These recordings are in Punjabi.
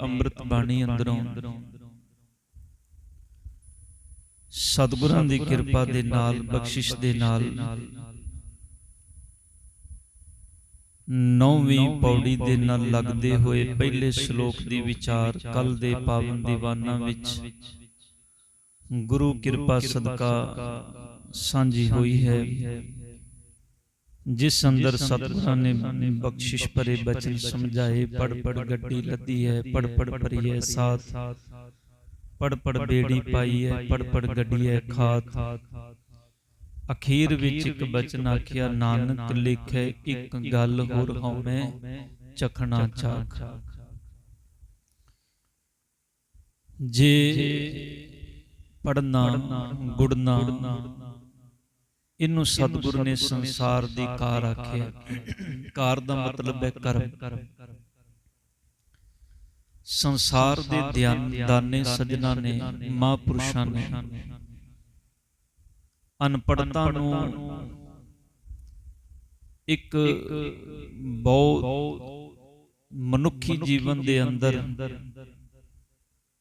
ਅੰਮ੍ਰਿਤ ਬਾਣੀ ਅੰਦਰੋਂ। ਸਤਿਗੁਰਾਂ ਦੀ ਕਿਰਪਾ ਦੇ ਨਾਲ, ਬਖਸ਼ਿਸ਼ ਦੇ ਨਾਲ। ਨੌਵੀਂ ਪੌੜੀ ਦੇ ਨਾਲ ਲੱਗਦੇ ਹੋਏ ਪਹਿਲੇ ਸ਼ਲੋਕ ਦੀ ਵਿਚਾਰ ਕੱਲ ਦੇ ਪਾਵਨ ਦੀਵਾਨਾਂ ਵਿੱਚ। ਗੁਰੂ ਕਿਰਪਾ ਸਦਕਾ ਸਾਂਝੀ ਹੋਈ ਹੈ। ਜਿਸ ਅੰਦਰ ਸਤਿਗੁਰਾਂ ਨੇ ਬਖਸ਼ਿਸ਼ ਭਰੇ ਬਚਨ ਸਮਝਾਏ ਪੜ ਪੜ ਗੱਡੀ ਲੱਦੀ ਹੈ ਪੜ ਪੜ ਭਰੀ ਹੈ ਸਾਥ। ਪੜ ਪੜ ਬੇੜੀ ਪਾਈ ਹੈ ਪੜ ਪੜ ਗੱਡੀ ਹੈ ਖਾਤ ਅਖੀਰ ਵਿੱਚ ਇੱਕ ਬਚਨ ਆਖਿਆ ਨਾਨਕ ਲਿਖੇ ਇੱਕ ਗੱਲ ਹੋਰ ਹਉਮੈ ਚਖਣਾ ਚਾਖ। ਜੇ ਪੜਨਾ ਗੁੜਨਾ ਇਹਨੂੰ ਸਤਿਗੁਰੂ ਨੇ ਸੰਸਾਰ ਦੀ ਕਾਰ ਆਖਿਆ ਕਾਰ ਦਾ ਮਤਲਬ ਹੈ ਕਰਮ। ਸੰਸਾਰ ਦੇ ਧਿਆਨ ਦਾਨੇ ਸਜਣਾ ਨੇ ਮਹਾਂਪੁਰਸ਼ਾਂ ਨੇ। ਅਨਪੜਤਾ ਨੂੰ ਇੱਕ ਬਹੁਤ ਮਨੁੱਖੀ ਜੀਵਨ ਦੇ ਅੰਦਰ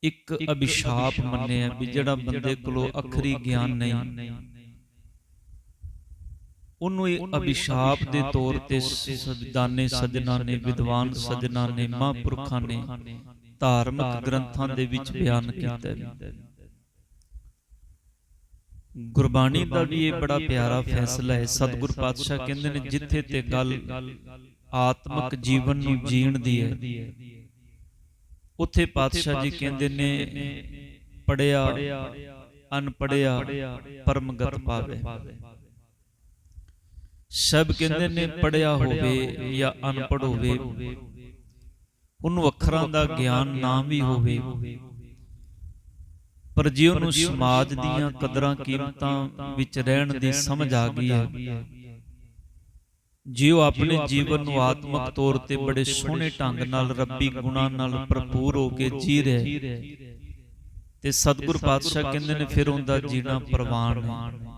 ਇੱਕ ਅਭਿਸ਼ਾਪ ਮੰਨਿਆ ਵੀ ਜਿਹੜਾ ਬੰਦੇ ਕੋਲੋਂ ਅਖਰੀ ਗਿਆਨ ਨਹੀਂ। ਉਹਨੂੰ ਇਹ ਅਭਿਸ਼ਾਪ ਦੇ ਤੌਰ ਤੇ ਸਜਦਾਨੇ ਸਜਣਾ ਨੇ ਵਿਦਵਾਨ ਸਜਣਾ ਨੇ ਮਹਾਂਪੁਰਖਾਂ ਨੇ ਧਾਰਮਿਕ ਗ੍ਰੰਥਾਂ ਦੇ ਵਿੱਚ ਬਿਆਨ ਕੀਤਾ ਹੈ ਗੁਰਬਾਣੀ ਦਾ ਵੀ ਇਹ ਬੜਾ ਪਿਆਰਾ ਫੈਸਲਾ ਹੈ। ਸਤਿਗੁਰ ਪਾਤਸ਼ਾਹ ਕਹਿੰਦੇ ਨੇ ਜਿੱਥੇ ਤੇ ਗੱਲ ਆਤਮਿਕ ਜੀਵਨ ਨੂੰ ਜੀਣ ਦੀ ਹੈ। ਉੱਥੇ ਪਾਤਸ਼ਾਹ ਜੀ ਕਹਿੰਦੇ ਨੇ ਪੜਿਆ ਅਨਪੜਿਆ ਪਰਮਗਤ ਪਾਵੇ। ਸਭ ਕਹਿੰਦੇ ਨੇ ਪੜਿਆ ਹੋਵੇ ਜਾਂ ਅਨਪੜ ਹੋਵੇ। ਉਹਨੂੰ ਅੱਖਰਾਂ ਦਾ ਗਿਆਨ ਨਾ ਵੀ ਹੋਵੇ। ਪਰ ਜੇ ਉਹਨੂੰ ਸਮਾਜ ਦੀਆਂ ਕਦਰਾਂ ਕੀਮਤਾਂ ਵਿੱਚ ਰਹਿਣ ਦੀ ਸਮਝ ਆ ਗਈ ਹੈ। ਜੇ ਉਹ ਆਪਣੇ ਜੀਵਨ ਨੂੰ ਆਤਮਿਕ ਤੌਰ ਤੇ ਬੜੇ ਸੋਹਣੇ ਢੰਗ ਨਾਲ ਰੱਬੀ ਗੁਣਾਂ ਨਾਲ ਭਰਪੂਰ ਹੋ ਕੇ ਜੀ ਰਿਹਾ। ਤੇ ਸਤਿਗੁਰ ਪਾਤਸ਼ਾਹ ਕਹਿੰਦੇ ਨੇ ਫਿਰ ਉਹਦਾ ਜੀਣਾ ਪ੍ਰਵਾਨ ਹੈ।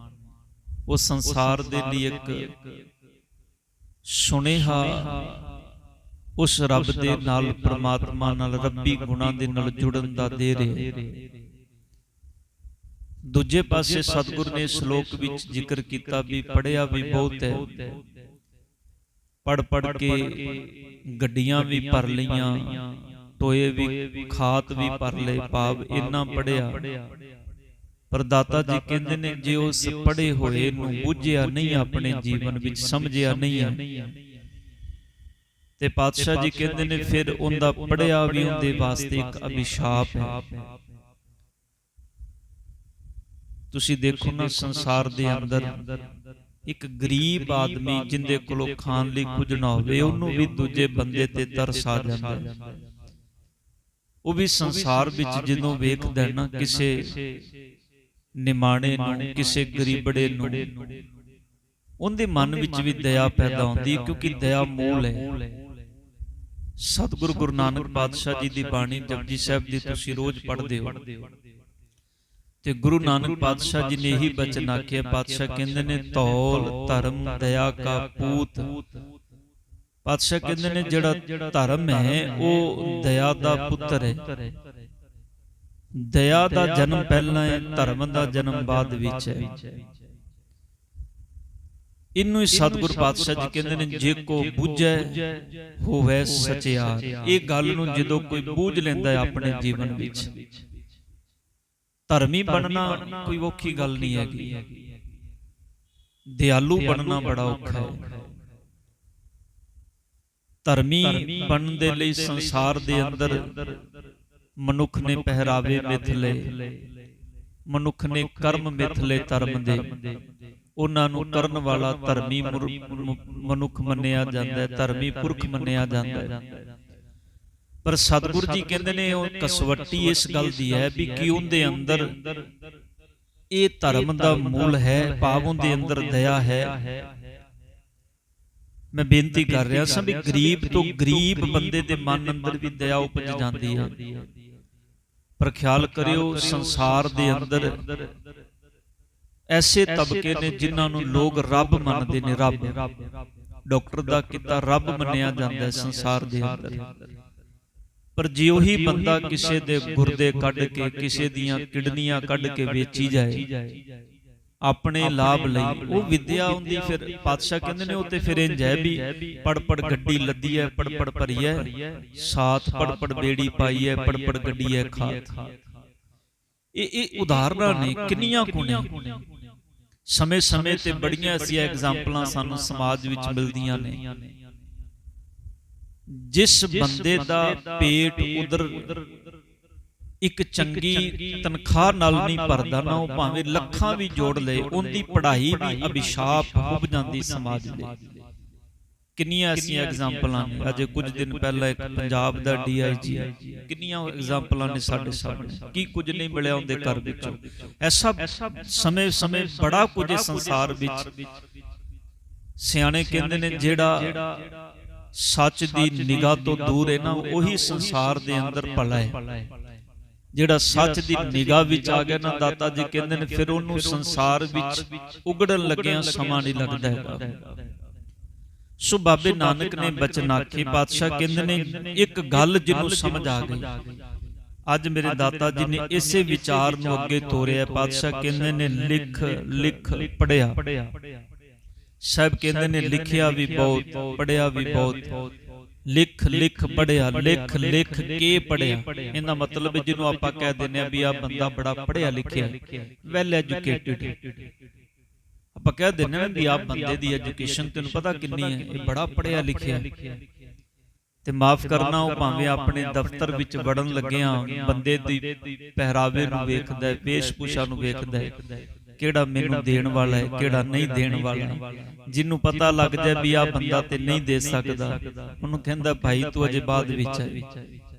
ਉਹ ਸੰਸਾਰ ਦੇ ਲਈ ਇੱਕ ਸੁਨੇਹਾ, ਉਸ ਰੱਬ ਦੇ ਨਾਲ ਪ੍ਰਮਾਤਮਾ ਨਾਲ ਰੱਬੀ ਗੁਣਾਂ ਦੇ ਨਾਲ ਜੁੜਨ ਦਾ ਦੇ ਰਿਹਾ। ਦੂਜੇ ਪਾਸੇ ਸਤਿਗੁਰ ਨੇ ਸ਼ਲੋਕ ਵਿੱਚ ਜ਼ਿਕਰ ਕੀਤਾ ਵੀ ਪੜਿਆ ਵੀ ਬਹੁਤ ਹੈ। ਪੜ ਪੜ ਕੇ ਗੱਡੀਆਂ ਵੀ ਭਰ ਲਈਆਂ, ਟੋਏ ਵੀ, ਖਾਤ ਵੀ ਭਰ ਲਏ, ਭਾਵ ਇੰਨਾ ਪੜਿਆ ਪਰ ਦਾਤਾ ਜੀ ਕਹਿੰਦੇ ਨੇ ਜੇ ਉਸ ਪੜੇ ਹੋਏ ਨੂੰ ਬੁੱਝਿਆ ਨਹੀਂ ਆਪਣੇ ਜੀਵਨ ਵਿੱਚ ਸਮਝਿਆ ਨਹੀਂ ਹੈ ਤੇ ਪਾਤਸ਼ਾਹ ਜੀ ਕਹਿੰਦੇ ਨੇ ਫਿਰ ਉਹਦਾ ਪੜਿਆ ਵੀ ਉਹਦੇ ਵਾਸਤੇ ਇੱਕ ਅਭਿਸ਼ਾਪ ਹੈ। ਤੁਸੀਂ ਦੇਖੋ ਨਾ ਸੰਸਾਰ ਦੇ ਅੰਦਰ ਇੱਕ ਗਰੀਬ ਆਦਮੀ ਜਿੰਦੇ ਕੋਲੋਂ ਖਾਣ ਲਈ ਕੁਝ ਨਾ ਹੋਵੇ ਉਹਨੂੰ ਵੀ ਦੂਜੇ ਬੰਦੇ ਤੇ ਤਰਸ ਆ ਜਾਂਦਾ। ਹੈ ਉਹ ਵੀ ਸੰਸਾਰ ਵਿੱਚ ਜਦੋਂ ਵੇਖਦਾ ਨਾ ਕਿਸੇ ਨਿਮਾਣੇ ਨੂੰ ਕਿਸੇ ਗਰੀਬੜੇ ਨੂੰ। ਉਹਦੇ ਮਨ ਵਿੱਚ ਵੀ ਦਇਆ ਪੈਦਾ ਹੁੰਦੀ ਕਿਉਂਕਿ ਦਇਆ ਮੂਲ ਹੈ। ਸਤਿਗੁਰੂ ਗੁਰੂ ਨਾਨਕ ਪਾਤਸ਼ਾਹ ਜੀ ਦੀ ਬਾਣੀ ਜਪਜੀ ਸਾਹਿਬ ਦੀ ਤੁਸੀਂ ਰੋਜ਼ ਪੜ੍ਹਦੇ ਹੋ। ਤੇ ਗੁਰੂ ਨਾਨਕ ਪਾਤਸ਼ਾਹ ਜੀ ਨੇ ਇਹੀ ਬਚਨ ਆਖਿਆ ਪਾਤਸ਼ਾਹ ਕਹਿੰਦੇ ਨੇ ਤੌਲ ਧਰਮ ਦਇਆ ਕਾ ਪੂਤ। ਪਾਤਸ਼ਾਹ ਕਹਿੰਦੇ ਨੇ ਜਿਹੜਾ ਧਰਮ ਹੈ ਉਹ ਦਇਆ ਦਾ ਪੁੱਤਰ ਹੈ। ਦਇਆ ਦਾ ਜਨਮ ਪਹਿਲਾਂ ਹੈ ਧਰਮ ਦਾ ਜਨਮ ਬਾਅਦ ਵਿੱਚ ਹੈ। ਇਹਨੂੰ ਹੀ ਸਤਿਗੁਰ ਪਾਤਸ਼ਾਹ ਜੀ ਕਹਿੰਦੇ ਨੇ ਜੇ ਕੋ ਬੁੱਝੈ ਹੋਵੇ ਸਚਿਆਰ। ਇਹ ਗੱਲ ਨੂੰ ਜਦੋਂ ਕੋਈ ਬੂਝ ਲੈਂਦਾ ਹੈ ਆਪਣੇ ਜੀਵਨ ਵਿੱਚ। ਧਰਮੀ ਬਣਨਾ ਕੋਈ ਔਖੀ ਗੱਲ ਨਹੀਂ ਹੈਗੀ। ਦਿਆਲੂ ਬਣਨਾ ਬੜਾ ਔਖਾ ਹੈ। ਧਰਮੀ ਬਣਨ ਦੇ ਲਈ ਸੰਸਾਰ ਦੇ ਅੰਦਰ ਮਨੁੱਖ ਨੇ ਪਹਿਰਾਵੇ ਮਿਥ ਲਏ ਮਨੁੱਖ ਨੇ ਕਰਮ ਮਿਥ ਲਏ ਧਰਮ ਦੇ। ਉਹਨਾਂ ਨੂੰ ਕਰਨ ਵਾਲਾ ਧਰਮੀ ਮਨੁੱਖ ਮੰਨਿਆ ਜਾਂਦਾ ਹੈ ਧਰਮੀ ਪੁਰਖ ਮੰਨਿਆ ਜਾਂਦਾ ਹੈ। ਪਰ ਸਤਿਗੁਰੂ ਜੀ ਕਹਿੰਦੇ ਨੇ ਉਹ ਕਸਵੱਟੀ ਇਸ ਗੱਲ ਦੀ ਹੈ ਵੀ ਕਿ ਉਹਦੇ ਅੰਦਰ ਇਹ ਧਰਮ ਦਾ ਮੂਲ ਹੈ ਭਾਵ ਉਹਦੇ ਅੰਦਰ ਦਇਆ ਹੈ। ਮੈਂ ਬੇਨਤੀ ਕਰ ਰਿਹਾ ਸਾਂ ਵੀ ਗਰੀਬ ਤੋਂ ਗਰੀਬ ਬੰਦੇ ਦੇ ਮਨ ਅੰਦਰ ਵੀ ਦਇਆ ਉਪਜ ਜਾਂਦੀ ਹੈ ਪਰ ਖਿਆਲ ਕਰਿਓ ਸੰਸਾਰ ਦੇ ਅੰਦਰ। ਐਸੇ ਤਬਕੇ ਨੇ ਜਿਨ੍ਹਾਂ ਨੂੰ ਲੋਕ ਰੱਬ ਮੰਨਦੇ ਨੇ ਰੱਬ ਡਾਕਟਰ ਦਾ ਕੀਤਾ ਰੱਬ ਮੰਨਿਆ ਜਾਂਦਾ ਹੈ ਸੰਸਾਰ ਦੇ ਅੰਦਰ। ਪਰ ਜੇ ਉਹੀ ਬੰਦਾ ਕਿਸੇ ਦੇ ਗੁਰਦੇ ਕੱਢ ਕੇ ਕਿਸੇ ਦੀਆਂ ਕਿਡਨੀਆਂ ਕੱਢ ਕੇ ਵੇਚੀ ਜਾਏ। ਆਪਣੇ ਲਾਭ ਲਈ। ਉਹ ਵਿਦਿਆ ਹੁੰਦੀ ਫਿਰ ਪਾਤਸ਼ਾਹ ਕਹਿੰਦੇ ਨੇ ਉਹ ਤੇ ਫਿਰ ਇੰਜ ਵੀ ਪੜ ਪੜ ਗੱਡੀ ਲੱਦੀ ਹੈ ਪੜ ਪੜ ਭਰੀ ਹੈ ਸਾਥ ਪੜ ਪੜ ਬੇੜੀ ਪਾਈ ਹੈ ਪੜ ਪੜ ਗੱਡੀ ਹੈ ਖਾਤ ਇਹ ਇਹ ਉਦਾਹਰਨਾਂ ਨੇ ਕਿੰਨੀਆਂ ਕੁ ਨੇ? ਸਮੇਂ ਸਮੇਂ ਤੇ ਬੜੀਆਂ ਐਸੀਆਂ ਐਗਜ਼ਾਮਪਲਾਂ ਸਾਨੂੰ ਸਮਾਜ ਵਿੱਚ ਮਿਲਦੀਆਂ ਨੇ। ਜਿਸ ਬੰਦੇ ਦਾ ਪੇਟ ਉਧਰ ਇੱਕ ਚੰਗੀ ਤਨਖਾਹ ਨਾਲ ਨਹੀਂ ਭਰਦਾ ਨਾ ਉਹ ਭਾਵੇਂ ਲੱਖਾਂ ਵੀ ਜੋੜ ਲਏ ਉਹਦੀ ਪੜ੍ਹਾਈ ਵੀ ਅਭਿਸ਼ਾਪ ਉੱਭ ਜਾਂਦੀ ਸਮਾਜ ਦੇ। ਕਿੰਨੀਆਂ ਐਸੀਆਂ ਐਗਜ਼ਾਮਪਲਾਂ ਨੇ? ਅਜੇ ਕੁਝ ਦਿਨ ਪਹਿਲਾਂ ਇੱਕ ਪੰਜਾਬ ਦਾ ਡੀਆਈਜੀ ਕਿੰਨੀਆਂ ਐਗਜ਼ਾਮਪਲਾਂ ਨੇ ਸਾਡੇ ਸਾਹਮਣੇ? ਕੀ ਕੁਝ ਨਹੀਂ ਮਿਲਿਆ ਉਹਦੇ ਘਰ ਵਿੱਚੋਂ? ਐਸਾ ਸਮੇਂ ਸਮੇਂ ਬੜਾ ਕੁਝ ਇਸ ਸੰਸਾਰ ਵਿੱਚ ਸਿਆਣੇ ਕਹਿੰਦੇ ਨੇ ਜਿਹੜਾ ਸੱਚ ਦੀ ਨਿਗਾਹ ਤੋਂ ਦੂਰ ਹੈ ਨਾ ਉਹੀ ਸੰਸਾਰ ਦੇ ਅੰਦਰ ਭਲਾ ਹੈ। ਜਿਹੜਾ ਸੱਚ ਦੀ ਨਿਗਾਹ ਵਿੱਚ ਆ ਗਿਆ ਨਾ ਦਾਤਾ ਜੀ ਕਹਿੰਦੇ ਨੇ ਫਿਰ ਉਹਨੂੰ ਸੰਸਾਰ ਵਿੱਚ ਉਗੜਨ ਲੱਗਿਆਂ ਸਮਾਂ ਨਹੀਂ ਲੱਗਦਾ ਹੈਗਾ। ਸੋ ਬਾਬੇ ਨਾਨਕ ਨੇ ਬਚਨ ਆਖੇ ਪਾਤਸ਼ਾਹ ਕਹਿੰਦੇ ਨੇ ਇੱਕ ਗੱਲ ਜਿਹਨੂੰ ਸਮਝ ਆ ਗਈ। ਅੱਜ ਮੇਰੇ ਦਾਤਾ ਜੀ ਨੇ ਇਸੇ ਵਿਚਾਰ ਨੂੰ ਅੱਗੇ ਤੋਰਿਆ ਪਾਤਸ਼ਾਹ ਕਹਿੰਦੇ ਨੇ ਲਿਖ ਲਿਖ ਪੜਿਆ ਸਾਹਿਬ ਕਹਿੰਦੇ ਨੇ ਲਿਖਿਆ ਵੀ ਬਹੁਤ ਪੜਿਆ ਵੀ ਬਹੁਤ। ਲਿਖ ਲਿਖ ਪੜਿਆ ਲਿਖ ਲਿਖ ਕੇ ਪੜਿਆ ਇਹਦਾ ਮਤਲਬ ਜਿਹਨੂੰ ਆਪਾਂ ਕਹਿ ਦਿੰਦੇ ਆ ਵੀ ਆ ਬੰਦਾ ਬੜਾ ਪੜਿਆ ਲਿਖਿਆ ਵੈਲ ਐਜੂਕੇਟਿਡ ਆਪਾਂ ਕਹਿ ਦਿੰਦੇ ਆ ਵੀ ਆ ਬੰਦੇ ਦੀ ਐਜੂਕੇਸ਼ਨ ਤੈਨੂੰ ਪਤਾ ਕਿੰਨੀ ਹੈ। ਇਹ ਬੜਾ ਪੜਿਆ ਲਿਖਿਆ ਤੇ ਮਾਫ ਕਰਨਾ ਉਹ ਭਾਵੇਂ ਆਪਣੇ ਦਫ਼ਤਰ ਵਿੱਚ ਵੜਨ ਲੱਗਿਆਂ ਬੰਦੇ ਦੀ ਪਹਿਰਾਵੇ ਨੂੰ ਵੇਖਦਾ ਹੈ ਵੇਸ਼ਭੂਸ਼ਾ ਨੂੰ ਵੇਖਦਾ ਹੈ। ਕਿਹੜਾ ਮੈਨੂੰ ਦੇਣ ਵਾਲਾ ਹੈ ਕਿਹੜਾ ਨਹੀਂ ਦੇਣ ਵਾਲਾ ਜਿਹਨੂੰ ਪਤਾ ਲੱਗ ਜਾਏ ਵੀ ਆ ਬੰਦਾ ਤੇ ਨਹੀਂ ਦੇ ਸਕਦਾ ਉਹਨੂੰ ਕਹਿੰਦਾ ਭਾਈ ਤੂੰ ਅਜੇ ਬਾਅਦ ਵਿੱਚ ਹੈ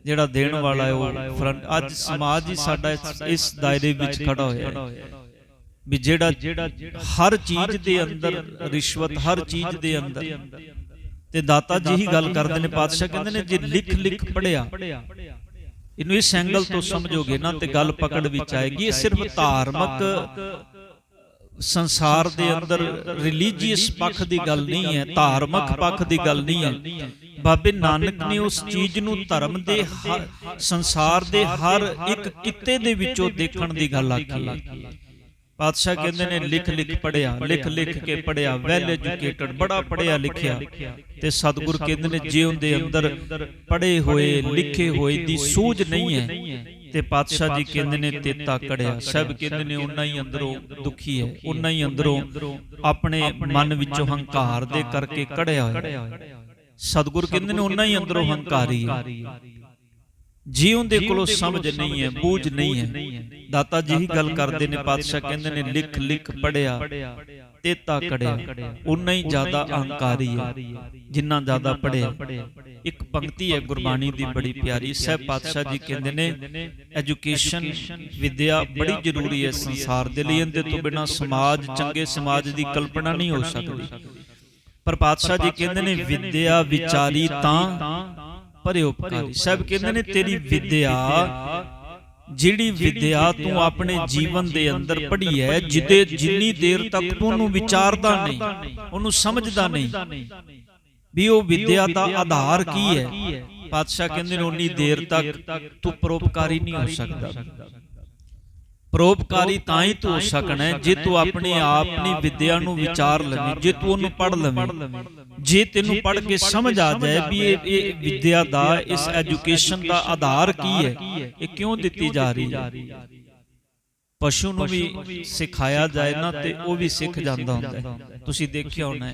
ਜਿਹੜਾ ਦੇਣ ਵਾਲਾ ਹੈ ਉਹ ਫਰੰਟ ਅੱਜ ਸਮਾਜ ਹੀ ਸਾਡਾ ਇਸ ਦਾਇਰੇ ਵਿੱਚ ਖੜਾ ਹੋਇਆ ਹੈ। ਵੀ ਜਿਹੜਾ ਹਰ ਚੀਜ਼ ਦੇ ਅੰਦਰ ਰਿਸ਼ਵਤ ਹਰ ਚੀਜ਼ ਦੇ ਅੰਦਰ। ਤੇ ਦਾਤਾ ਜੀ ਹੀ ਗੱਲ ਕਰਦੇ ਨੇ ਪਾਤਸ਼ਾਹ ਕਹਿੰਦੇ ਨੇ ਜੇ ਲਿਖ ਲਿਖ ਪੜਿਆ ਇਹਨੂੰ ਇਸ ਐਂਗਲ ਤੋਂ ਸਮਝੋਗੇ ਨਾ ਤੇ ਗੱਲ ਪਕੜ ਵਿੱਚ ਆਏਗੀ ਇਹ ਸਿਰਫ ਧਾਰਮਿਕ ਸੰਸਾਰ ਦੇ ਅੰਦਰ ਰਿਲੀਜੀਅਸ ਪੱਖ ਦੀ ਗੱਲ ਨਹੀਂ ਹੈ ਧਾਰਮਿਕ ਪੱਖ ਦੀ ਗੱਲ ਨਹੀਂ ਹੈ। ਬਾਬੇ ਨਾਨਕ ਨੇ ਉਸ ਚੀਜ਼ ਨੂੰ ਧਰਮ ਦੇ ਸੰਸਾਰ ਦੇ ਹਰ ਇੱਕ ਕਿੱਤੇ ਦੇ ਵਿੱਚੋਂ ਦੇਖਣ ਦੀ ਗੱਲ ਆਖੀ ਹੈ। ਪਾਤਸ਼ਾਹ ਕਹਿੰਦੇ ਨੇ ਲਿਖ ਲਿਖ ਪੜਿਆ ਲਿਖ ਲਿਖ ਕੇ ਪੜਿਆ ਵੈਲ ਐਜੂਕੇਟਡ ਬੜਾ ਪੜਿਆ ਲਿਖਿਆ। ਤੇ ਸਤਿਗੁਰ ਕਹਿੰਦੇ ਨੇ ਜਿਉਂ ਦੇ ਅੰਦਰ ਪੜੇ ਹੋਏ ਲਿਖੇ ਹੋਏ ਦੀ ਸੂਝ ਨਹੀਂ ਹੈ। ਤੇ ਪਾਤਸ਼ਾਹ ਜੀ ਕਹਿੰਦੇ ਨੇ ਤੇਤਾ ਕੜਿਆ। ਸਭ ਕਹਿੰਦੇ ਨੇ ਉਨਾ ਹੀ ਅੰਦਰੋਂ ਦੁਖੀ ਹੈ ਉਨਾ ਹੀ ਅੰਦਰੋਂ ਆਪਣੇ ਮਨ ਵਿੱਚੋਂ ਹੰਕਾਰ ਦੇ ਕਰਕੇ ਕੜਿਆ ਹੋਇਆ। ਸਤਿਗੁਰ ਕਹਿੰਦੇ ਨੇ ਉਨਾ ਹੀ ਅੰਦਰੋਂ ਹੰਕਾਰੀ ਹੈ। ਜੀਉਂ ਦੇ ਕੋਲੋਂ ਸਮਝ ਨਹੀਂ ਹੈ ਬੂਝ ਨਹੀਂ ਹੈ। ਦਾਤਾ ਜੀ ਹੀ ਗੱਲ ਕਰਦੇ ਨੇ ਪਾਤਸ਼ਾਹ ਕਹਿੰਦੇ ਨੇ ਲਿਖ ਲਿਖ ਪੜਿਆ ਤੇਤਾ ਕੜਿਆ ਉਨਾ ਹੀ ਜ਼ਿਆਦਾ ਅਹੰਕਾਰੀ ਹੈ, ਜਿੰਨਾ ਜ਼ਿਆਦਾ ਪੜਿਆ ਇੱਕ ਪੰਕਤੀ ਹੈ ਗੁਰਬਾਣੀ ਦੀ ਬੜੀ ਪਿਆਰੀ। ਸਹਿਬ ਪਾਤਸ਼ਾਹ ਜੀ ਕਹਿੰਦੇ ਨੇ ਐਜੂਕੇਸ਼ਨ ਵਿਦਿਆ ਬੜੀ ਜ਼ਰੂਰੀ ਹੈ ਸੰਸਾਰ ਦੇ ਲਈ। ਇਹਦੇ ਤੋਂ ਬਿਨਾ ਸਮਾਜ, ਚੰਗੇ ਸਮਾਜ ਦੀ ਕਲਪਨਾ ਨਹੀਂ ਹੋ ਸਕਦੀ। ਪਰ ਪਾਤਸ਼ਾਹ ਜੀ ਕਹਿੰਦੇ ਨੇ, ਵਿਦਿਆ ਵਿਚਾਰੀ ਤਾਂ ਪਰਿਉਪਕਾਰੀ ਸਭ ਕਹਿੰਦੇ ਨੇ, ਤੇਰੀ ਵਿਦਿਆ ਜਿਹੜੀ ਵਿਦਿਆ ਤੂੰ ਆਪਣੇ ਜੀਵਨ ਦੇ ਅੰਦਰ ਪੜ੍ਹੀ ਹੈ ਜਿੱਦੇ ਜਿੰਨੀ ਦੇਰ ਤੱਕ ਤੂੰ ਉਹਨੂੰ ਵਿਚਾਰਦਾ ਨਹੀਂ ਉਹਨੂੰ ਸਮਝਦਾ ਨਹੀਂ। ਵੀ ਉਹ ਵਿਦਿਆ ਦਾ ਆਧਾਰ ਕੀ ਹੈ? ਪਾਤਸ਼ਾਹ ਕਹਿੰਦੇ ਨੇ ਉਨੀ ਦੇਰ ਤੱਕ ਤੂੰ ਪਰਉਪਕਾਰੀ ਨਹੀਂ ਹੋ ਸਕਦਾ। ਪਰੋਪਕਾਰੀ ਤਾਂ ਹੀ ਤੂੰ ਹੋ ਸਕਣਾ ਜੇ ਤੂੰ ਆਪਣੇ ਆਪਣੀ ਵਿਦਿਆ ਨੂੰ ਵਿਚਾਰ ਲਵੇਂ ਜੇ ਤੂੰ ਉਹਨੂੰ ਪੜ ਲਵੇਂ ਜੇ ਤੈਨੂੰ ਪੜ ਕੇ ਸਮਝ ਆ ਜਾਏ ਵੀ ਇਹ ਇਹ ਵਿਦਿਆ ਦਾ ਇਸ ਐਜੂਕੇਸ਼ਨ ਦਾ ਆਧਾਰ ਕੀ ਹੈ? ਇਹ ਕਿਉਂ ਦਿੱਤੀ ਜਾ ਰਹੀ ਹੈ? ਪਸ਼ੂ ਨੂੰ ਵੀ ਸਿਖਾਇਆ ਜਾਏ ਨਾ ਤੇ ਉਹ ਵੀ ਸਿੱਖ ਜਾਂਦਾ ਹੁੰਦਾ ਹੈ। ਤੁਸੀਂ ਦੇਖਿਆ ਹੋਣਾ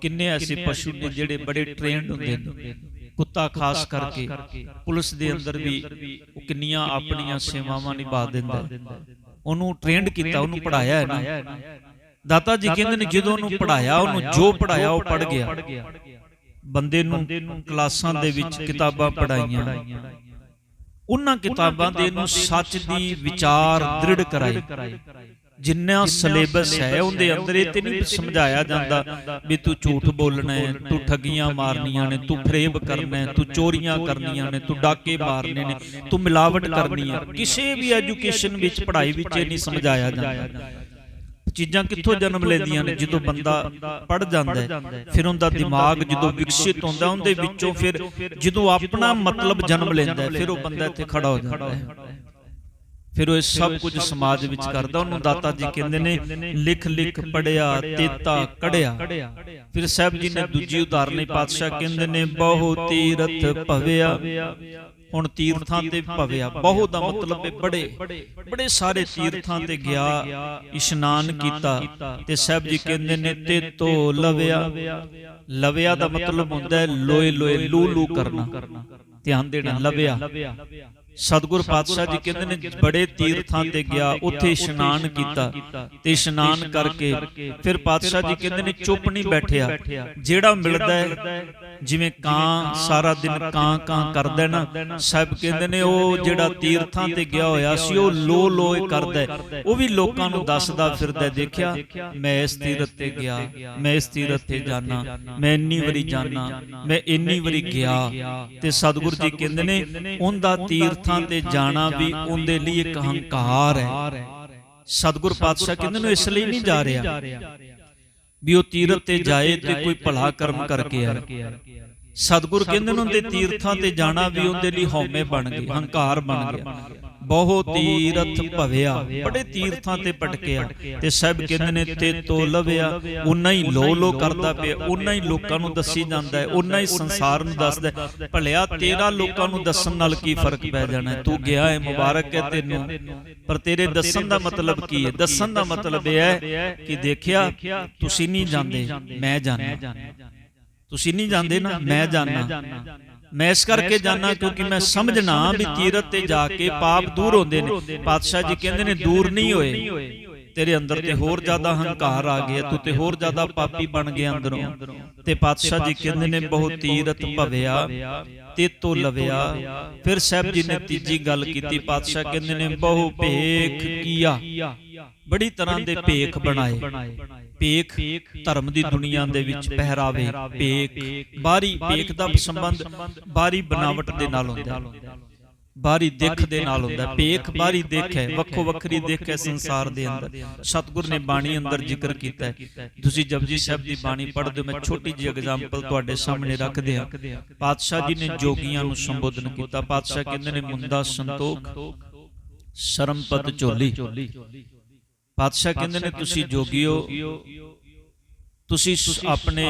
ਕਿੰਨੇ ਐਸੇ ਪਸ਼ੂ ਨੇ ਜਿਹੜੇ ਬੜੇ ਟ੍ਰੇਨਡ ਹੁੰਦੇ ਨੇ। ਕੁੱਤਾ ਖਾਸ ਕਰਕੇ ਪੁਲਿਸ ਦੇ ਅੰਦਰ ਵੀ ਉਹ ਕਿੰਨੀਆਂ ਆਪਣੀਆਂ ਸੇਵਾਵਾਂ ਨਿਭਾ ਦਿੰਦਾ ਉਹਨੂੰ ਟ੍ਰੇਨਡ ਕੀਤਾ ਉਹਨੂੰ ਪੜਾਇਆ ਹੈ ਨਾ ਦਾਤਾ ਜੀ ਕਹਿੰਦੇ ਨੇ ਜਦੋਂ ਉਹਨੂੰ ਪੜਾਇਆ ਉਹਨੂੰ ਜੋ ਪੜਾਇਆ ਉਹ ਪੜ ਗਿਆ। ਬੰਦੇ ਨੂੰ ਕਲਾਸਾਂ ਦੇ ਵਿੱਚ ਕਿਤਾਬਾਂ ਪੜਾਈਆਂ ਉਹਨਾਂ ਕਿਤਾਬਾਂ ਦੇ ਨੂੰ ਸੱਚ ਦੀ ਵਿਚਾਰ ਦ੍ਰਿੜ ਕਰਾਈ। ਜਿੰਨਾ ਸਿਲੇਬਸ ਹੈ ਉਹਦੇ ਅੰਦਰ ਇਹ ਤੇ ਨਹੀਂ ਸਮਝਾਇਆ ਜਾਂਦਾ ਵੀ ਤੂੰ ਝੂਠ ਬੋਲਣਾ ਹੈ ਤੂੰ ਠੱਗੀਆਂ ਮਾਰਨੀਆਂ ਨੇ ਤੂੰ ਫਰੇਬ ਕਰਨਾ ਹੈ ਤੂੰ ਚੋਰੀਆਂ ਕਰਨੀਆਂ ਨੇ ਤੂੰ ਡਾਕੇ ਮਾਰਨੇ ਨੇ ਤੂੰ ਮਿਲਾਵਟ ਕਰਨੀ ਹੈ ਕਿਸੇ ਵੀ ਐਜੂਕੇਸ਼ਨ ਵਿੱਚ ਪੜ੍ਹਾਈ ਵਿੱਚ ਇਹ ਨਹੀਂ ਸਮਝਾਇਆ ਜਾਂਦਾ। ਚੀਜ਼ਾਂ ਕਿੱਥੋਂ ਜਨਮ ਲੈਂਦੀਆਂ ਨੇ? ਜਦੋਂ ਬੰਦਾ ਪੜ ਜਾਂਦਾ ਹੈ ਫਿਰ ਉਹਦਾ ਦਿਮਾਗ ਜਦੋਂ ਵਿਕਸਿਤ ਹੁੰਦਾ ਉਹਦੇ ਵਿੱਚੋਂ ਫਿਰ ਜਦੋਂ ਆਪਣਾ ਮਤਲਬ ਜਨਮ ਲੈਂਦਾ ਹੈ ਫਿਰ ਉਹ ਬੰਦਾ ਇੱਥੇ ਖੜਾ ਹੋ। ਜਾਂਦਾ ਹੈ। ਫਿਰ ਉਹ ਸਭ ਕੁਝ ਸਮਾਜ ਵਿੱਚ ਕਰਦਾ। ਉਹਨੂੰ ਦਾਤਾ ਜੀ ਕਹਿੰਦੇ ਨੇ ਲਿਖ ਲਿਖ ਪੜਿਆ ਤੇਤਾ ਕੜਿਆ। ਫਿਰ ਸਾਹਿਬ ਜੀ ਨੇ ਦੂਜੀ ਉਦਾਹਰਣੀ ਪਾਤਸ਼ਾਹ ਕਹਿੰਦੇ ਨੇ ਬਹੁ ਤੀਰਥ ਭਵਿਆ। ਹੁਣ ਤੀਰਥਾਂ ਤੇ ਭਵਿਆ। ਬਹੁ ਦਾ ਮਤਲਬ ਹੈ ਬੜੇ ਬੜੇ। ਸਾਰੇ ਤੀਰਥਾਂ ਤੇ ਗਿਆ ਇਸ਼ਨਾਨ ਕੀਤਾ। ਤੇ ਸਾਹਿਬ ਜੀ ਕਹਿੰਦੇ ਨੇ ਤੇ ਤੋ ਲਵਿਆ। ਲਵਿਆ। ਦਾ ਮਤਲਬ ਹੁੰਦਾ ਹੈ ਲੋਏ ਲੋਏ ਲੂ ਲੂ ਕਰਨਾ। ਧਿਆਨ ਦੇਣਾ ਲਵਿਆ। ਸਤਿਗੁਰ ਪਾਤਸ਼ਾਹ ਜੀ ਕਹਿੰਦੇ ਨੇ ਬੜੇ ਤੀਰਥਾਂ ਤੇ ਗਿਆ ਉੱਥੇ ਇਸ਼ਨਾਨ ਕੀਤਾ ਤੇ ਇਸ਼ਨਾਨ ਕਰਕੇ ਫਿਰ ਪਾਤਸ਼ਾਹ ਜੀ ਕਹਿੰਦੇ ਨੇ ਚੁੱਪ ਨਹੀਂ ਬੈਠਿਆ। ਜਿਹੜਾ ਮਿਲਦਾ ਹੈ ਜਿਵੇਂ ਕਾਂ ਸਾਰਾ ਦਿਨ ਕਾਂ ਕਾਂ ਕਰਦਾ ਨਾ ਸਾਹਿਬ ਕਹਿੰਦੇ ਨੇ ਉਹ ਜਿਹੜਾ ਤੀਰਥਾਂ ਤੇ ਗਿਆ ਹੋਇਆ ਸੀ ਉਹ ਲੋ ਲੋਏ ਕਰਦਾ। ਉਹ ਵੀ ਲੋਕਾਂ ਨੂੰ ਦੱਸਦਾ ਫਿਰਦਾ ਦੇਖਿਆ ਮੈਂ ਇਸ ਤੀਰਥ ਤੇ ਗਿਆ ਮੈਂ ਇਸ ਤੀਰਥ ਤੇ ਜਾਣਾ ਮੈਂ ਇੰਨੀ ਵਾਰੀ ਜਾਣਾ ਮੈਂ ਇੰਨੀ ਵਾਰੀ ਗਿਆ ਤੇ ਸਤਿਗੁਰੂ ਜੀ ਕਹਿੰਦੇ ਨੇ ਉਹਦਾ ਤੀਰਥਾਂ ਤੇ ਜਾਣਾ ਵੀ ਉਹਦੇ ਲਈ ਇੱਕ ਹੰਕਾਰ ਹੈ। ਸਤਿਗੁਰ ਪਾਤਸ਼ਾਹ ਕਹਿੰਦੇ ਨੇ ਇਸ ਲਈ ਨਹੀਂ ਜਾ ਰਿਹਾ। ਵੀ ਉਹ ਤੀਰਥ ਤੇ ਜਾਏ ਤੇ ਕੋਈ ਭਲਾ ਕਰਮ ਕਰਕੇ ਆਏ। ਸਤਿਗੁਰ ਕਹਿੰਦੇ ਨੇ ਉਹਦੇ ਤੀਰਥਾਂ ਤੇ ਜਾਣਾ ਵੀ ਉਹਦੇ ਲਈ ਹਉਮੈ ਬਣ ਗਈ ਹੰਕਾਰ ਬਣ ਗਿਆ। ਬਹੁ ਤੀਰਥ ਭਵਿਆ। ਬੜੇ ਤੀਰਥਾਂ ਤੇ ਪਟਕਿਆ ਤੇ ਸਭ ਕਹਿੰਦੇ ਨੇ ਤੇ ਤੋ ਲਵਿਆ। ਉਨਾ ਹੀ ਲੋ ਲੋ ਕਰਦਾ ਪਿਆ। ਉਨਾ ਹੀ ਲੋਕਾਂ ਨੂੰ ਦੱਸੀ ਜਾਂਦਾ ਹੈ। ਉਨਾ ਹੀ ਸੰਸਾਰ ਨੂੰ ਦੱਸਦਾ ਹੈ। ਭਲਿਆ ਤੇਰਾ ਲੋਕਾਂ ਨੂੰ ਦੱਸਣ ਨਾਲ ਕੀ ਫ਼ਰਕ ਪੈ ਜਾਣਾ? ਤੂੰ ਗਿਆ ਹੈ ਮੁਬਾਰਕ ਹੈ ਤੈਨੂੰ। ਪਰ ਤੇਰੇ ਦੱਸਣ ਦਾ ਮਤਲਬ ਕੀ ਹੈ? ਦੱਸਣ ਦਾ ਮਤਲਬ ਇਹ ਹੈ ਕਿ ਦੇਖਿਆ ਤੁਸੀਂ ਨਹੀਂ ਜਾਂਦੇ। ਮੈਂ ਜਾਣਾ। ਤੁਸੀਂ ਨਹੀਂ ਜਾਂਦੇ ਨਾ? ਮੈਂ ਜਾਣਾ। ਮੈਂ ਇਸ ਕਰਕੇ ਜਾਣਾ ਕਿਉਂਕਿ ਮੈਂ ਸਮਝਣਾ ਵੀ ਤੀਰਤ ਤੇ ਜਾ ਕੇ ਪਾਪ ਦੂਰ ਹੁੰਦੇ ਨੇ। ਪਾਤਸ਼ਾਹ ਜੀ ਕਹਿੰਦੇ ਨੇ ਦੂਰ ਨਹੀਂ ਹੋਏ। ਤੇਰੇ ਅੰਦਰ ਤੇ ਹੋਰ ਜ਼ਿਆਦਾ ਹੰਕਾਰ ਆ ਗਿਆ ਤੂੰ ਤੇ ਹੋਰ ਜ਼ਿਆਦਾ ਪਾਪੀ ਬਣ ਗਿਆ ਅੰਦਰੋਂ। ਤੇ ਪਾਤਸ਼ਾਹ ਜੀ ਕਹਿੰਦੇ ਨੇ ਬਹੁ ਤੀਰਤ ਭਵਿਆ ਤੇ ਤੋ ਲਵਿਆ। ਫਿਰ ਸਾਹਿਬ ਜੀ ਨੇ ਤੀਜੀ ਗੱਲ ਕੀਤੀ ਪਾਤਸ਼ਾਹ ਕਹਿੰਦੇ ਨੇ ਬਹੁ ਭੇਖ ਕੀਆ। ਬੜੀ ਤਰ੍ਹਾਂ ਦੇ ਭੇਖ ਬਣਾਏ। ਭੇਖ ਧਰਮ ਦੀ ਦੁਨੀਆ ਦੇ ਵਿੱਚ ਪਹਿਰਾਵੇ ਭੇਖ ਬਾਹਰੀ ਭੇਖ ਦਾ ਸੰਬੰਧ ਬਾਹਰੀ ਬਨਾਵਟ ਦੇ ਨਾਲ ਹੁੰਦਾ ਹੈ। ਬਾਹਰੀ ਦਿੱਖ ਦੇ ਨਾਲ ਹੁੰਦਾ ਹੈ। ਬਾਹਰੀ ਦਿੱਖ ਹੈ। ਵੱਖੋ ਵੱਖਰੀ ਦਿੱਖ ਹੈ ਸੰਸਾਰ ਦੇ ਅੰਦਰ। ਸਤਿਗੁਰ ਨੇ ਬਾਣੀ ਅੰਦਰ ਜ਼ਿਕਰ ਕੀਤਾ ਹੈ। ਤੁਸੀਂ ਜਪਜੀ ਸਾਹਿਬ ਦੀ ਬਾਣੀ ਪੜ੍ਹਦੇ ਹੋ। ਮੈਂ ਛੋਟੀ ਜਿਹੀ ਐਗਜ਼ਾਮਪਲ ਤੁਹਾਡੇ ਸਾਹਮਣੇ ਰੱਖਦੇ ਹਾਂ। ਪਾਤਸ਼ਾਹ ਜੀ ਨੇ ਜੋਗੀਆਂ ਨੂੰ ਸੰਬੋਧਨ ਕੀਤਾ। ਪਾਤਸ਼ਾਹ ਕਹਿੰਦੇ ਨੇ ਮੁੰਦਾ ਸੰਤੋਖ ਸ਼ਰਮਪਤ ਝੋਲੀ। ਪਾਤਸ਼ਾਹ ਕਹਿੰਦੇ ਨੇ ਤੁਸੀਂ ਜੋਗੀਓ ਤੁਸੀਂ ਆਪਣੇ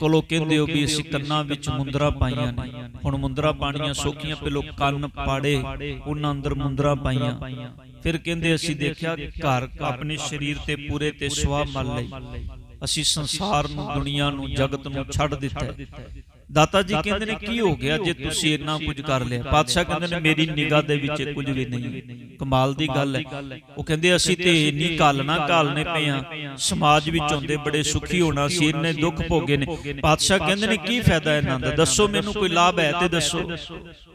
ਕੋਲੋਂ ਕਹਿੰਦੇ ਹੋ ਵੀ ਅਸੀਂ ਕੰਨਾਂ ਵਿੱਚ ਮੁੰਦਰਾ ਪਾਈਆਂ ਨੇ। ਹੁਣ ਮੁੰਦਰਾ ਪਾਣੀਆਂ ਸੌਖੀਆਂ ਪਹਿਲੋ ਕੰਨ ਪਾੜੇ ਉਹਨਾਂ ਅੰਦਰ ਮੁੰਦਰਾ ਪਾਈਆਂ। ਫਿਰ ਕਹਿੰਦੇ ਅਸੀਂ ਦੇਖਿਆ ਘਰ ਆਪਣੇ ਸਰੀਰ ਤੇ ਪੂਰੇ ਤੇ ਸਵਾ ਮਲ ਲਈ ਅਸੀਂ ਸੰਸਾਰ ਨੂੰ ਦੁਨੀਆ ਨੂੰ ਜਗਤ ਨੂੰ ਛੱਡ ਦਿੱਤਾ। ਦਾਤਾ ਜੀ ਕਹਿੰਦੇ ਨੇ ਕੀ ਹੋ ਗਿਆ ਜੇ ਤੁਸੀਂ ਇੰਨਾ ਕੁਝ ਕਰ ਲਿਆ? ਪਾਤਸ਼ਾਹ ਕਹਿੰਦੇ ਨੇ ਮੇਰੀ ਨਿਗਾਹ ਦੇ ਵਿੱਚ ਕੁਝ ਵੀ ਨਹੀਂ ਕਮਾਲ ਦੀ ਗੱਲ ਹੈ। ਉਹ ਕਹਿੰਦੇ ਅਸੀਂ ਤੇ ਇੰਨੀ ਕਾਲਣਾ ਕਾਲਨੇ ਪਏ ਆ ਸਮਾਜ ਵਿੱਚ ਹੁੰਦੇ ਬੜੇ ਸੁਖੀ ਹੋਣਾ ਸੀ ਇੰਨੇ ਦੁੱਖ ਭੋਗੇ ਨੇ। ਪਾਤਸ਼ਾਹ ਕਹਿੰਦੇ ਨੇ ਕੀ ਫਾਇਦਾ ਇਹਨਾਂ ਦਾ? ਦੱਸੋ ਮੈਨੂੰ ਕੋਈ ਲਾਭ ਹੈ ਤੇ ਦੱਸੋ।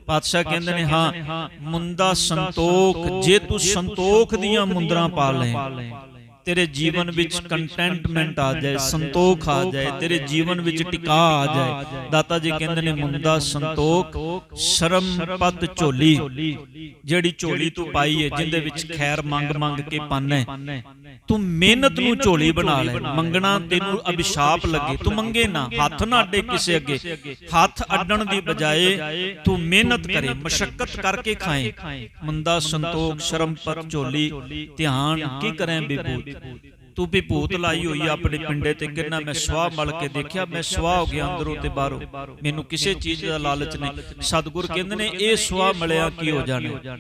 ਪਾਤਸ਼ਾਹ ਕਹਿੰਦੇ ਨੇ ਹਾਂ ਮੁੰਦਾ ਸੰਤੋਖ ਜੇ ਤੂੰ ਸੰਤੋਖ ਦੀਆਂ ਮੁੰਦਰਾਂ ਪਾ ਲਏ। ਤੇਰੇ ਜੀਵਨ ਵਿੱਚ ਕੰਟੈਂਟਮੈਂਟ ਆ ਜਾਏ ਸੰਤੋਖ ਆ ਜਾਏ ਤੇਰੇ ਜੀਵਨ ਵਿੱਚ ਟਿਕਾ ਆ ਜਾਏ। ਦਾਤਾ ਜੀ ਕਹਿੰਦੇ ਨੇ ਮੁੰਦਾ ਸੰਤੋਖ ਸ਼ਰਮ ਪਤ ਝੋਲੀ ਜਿਹੜੀ ਝੋਲੀ ਤੂੰ ਪਾਈ ਹੈ ਜਿੰਦੇ ਵਿੱਚ ਖੈਰ ਮੰਗ ਮੰਗ ਕੇ ਪਾਣਾ ਤੂੰ ਮਿਹਨਤ ਨੂੰ ਝੋਲੀ ਬਣਾ ਲੈ। ਮੰਗਣਾ ਤੈਨੂੰ ਅਭਿਸ਼ਾਪ ਲੱਗੇ। ਤੂੰ ਮੰਗੇ ਨਾ ਹੱਥ ਨਾ ਅੱਡੇ ਕਿਸੇ ਅੱਗੇ। ਹੱਥ ਅੱਡਣ ਦੀ ਬਜਾਏ ਤੂੰ ਮਿਹਨਤ ਕਰੇ ਮਸ਼ਕਤ ਕਰਕੇ ਖਾਏ। ਮੰਦਾ ਸੰਤੋਖ ਸ਼ਰਮ ਪਰ ਝੋਲੀ ਧਿਆਨ ਕੀ ਕਰੇ ਵਿਭੂਤ ਤੂੰ ਵੀ ਭੂਤ ਲਾਈ ਹੋਈ ਆ ਆਪਣੇ ਪਿੰਡੇ ਤੇ ਕਿੰਨਾ ਮੈਂ ਸਵਾਹ ਮਲ ਕੇ ਦੇਖਿਆ ਮੈਂ ਸਵਾਹ ਹੋ ਗਿਆ ਅੰਦਰੋਂ ਤੇ ਬਾਹਰੋਂ। ਮੈਨੂੰ ਕਿਸੇ ਚੀਜ਼ ਦਾ ਲਾਲਚ ਨਹੀਂ। ਸਤਿਗੁਰ ਕਹਿੰਦੇ ਨੇ ਇਹ ਸਵਾਹ ਮਿਲਿਆ ਕੀ ਹੋ ਜਾਣਾ?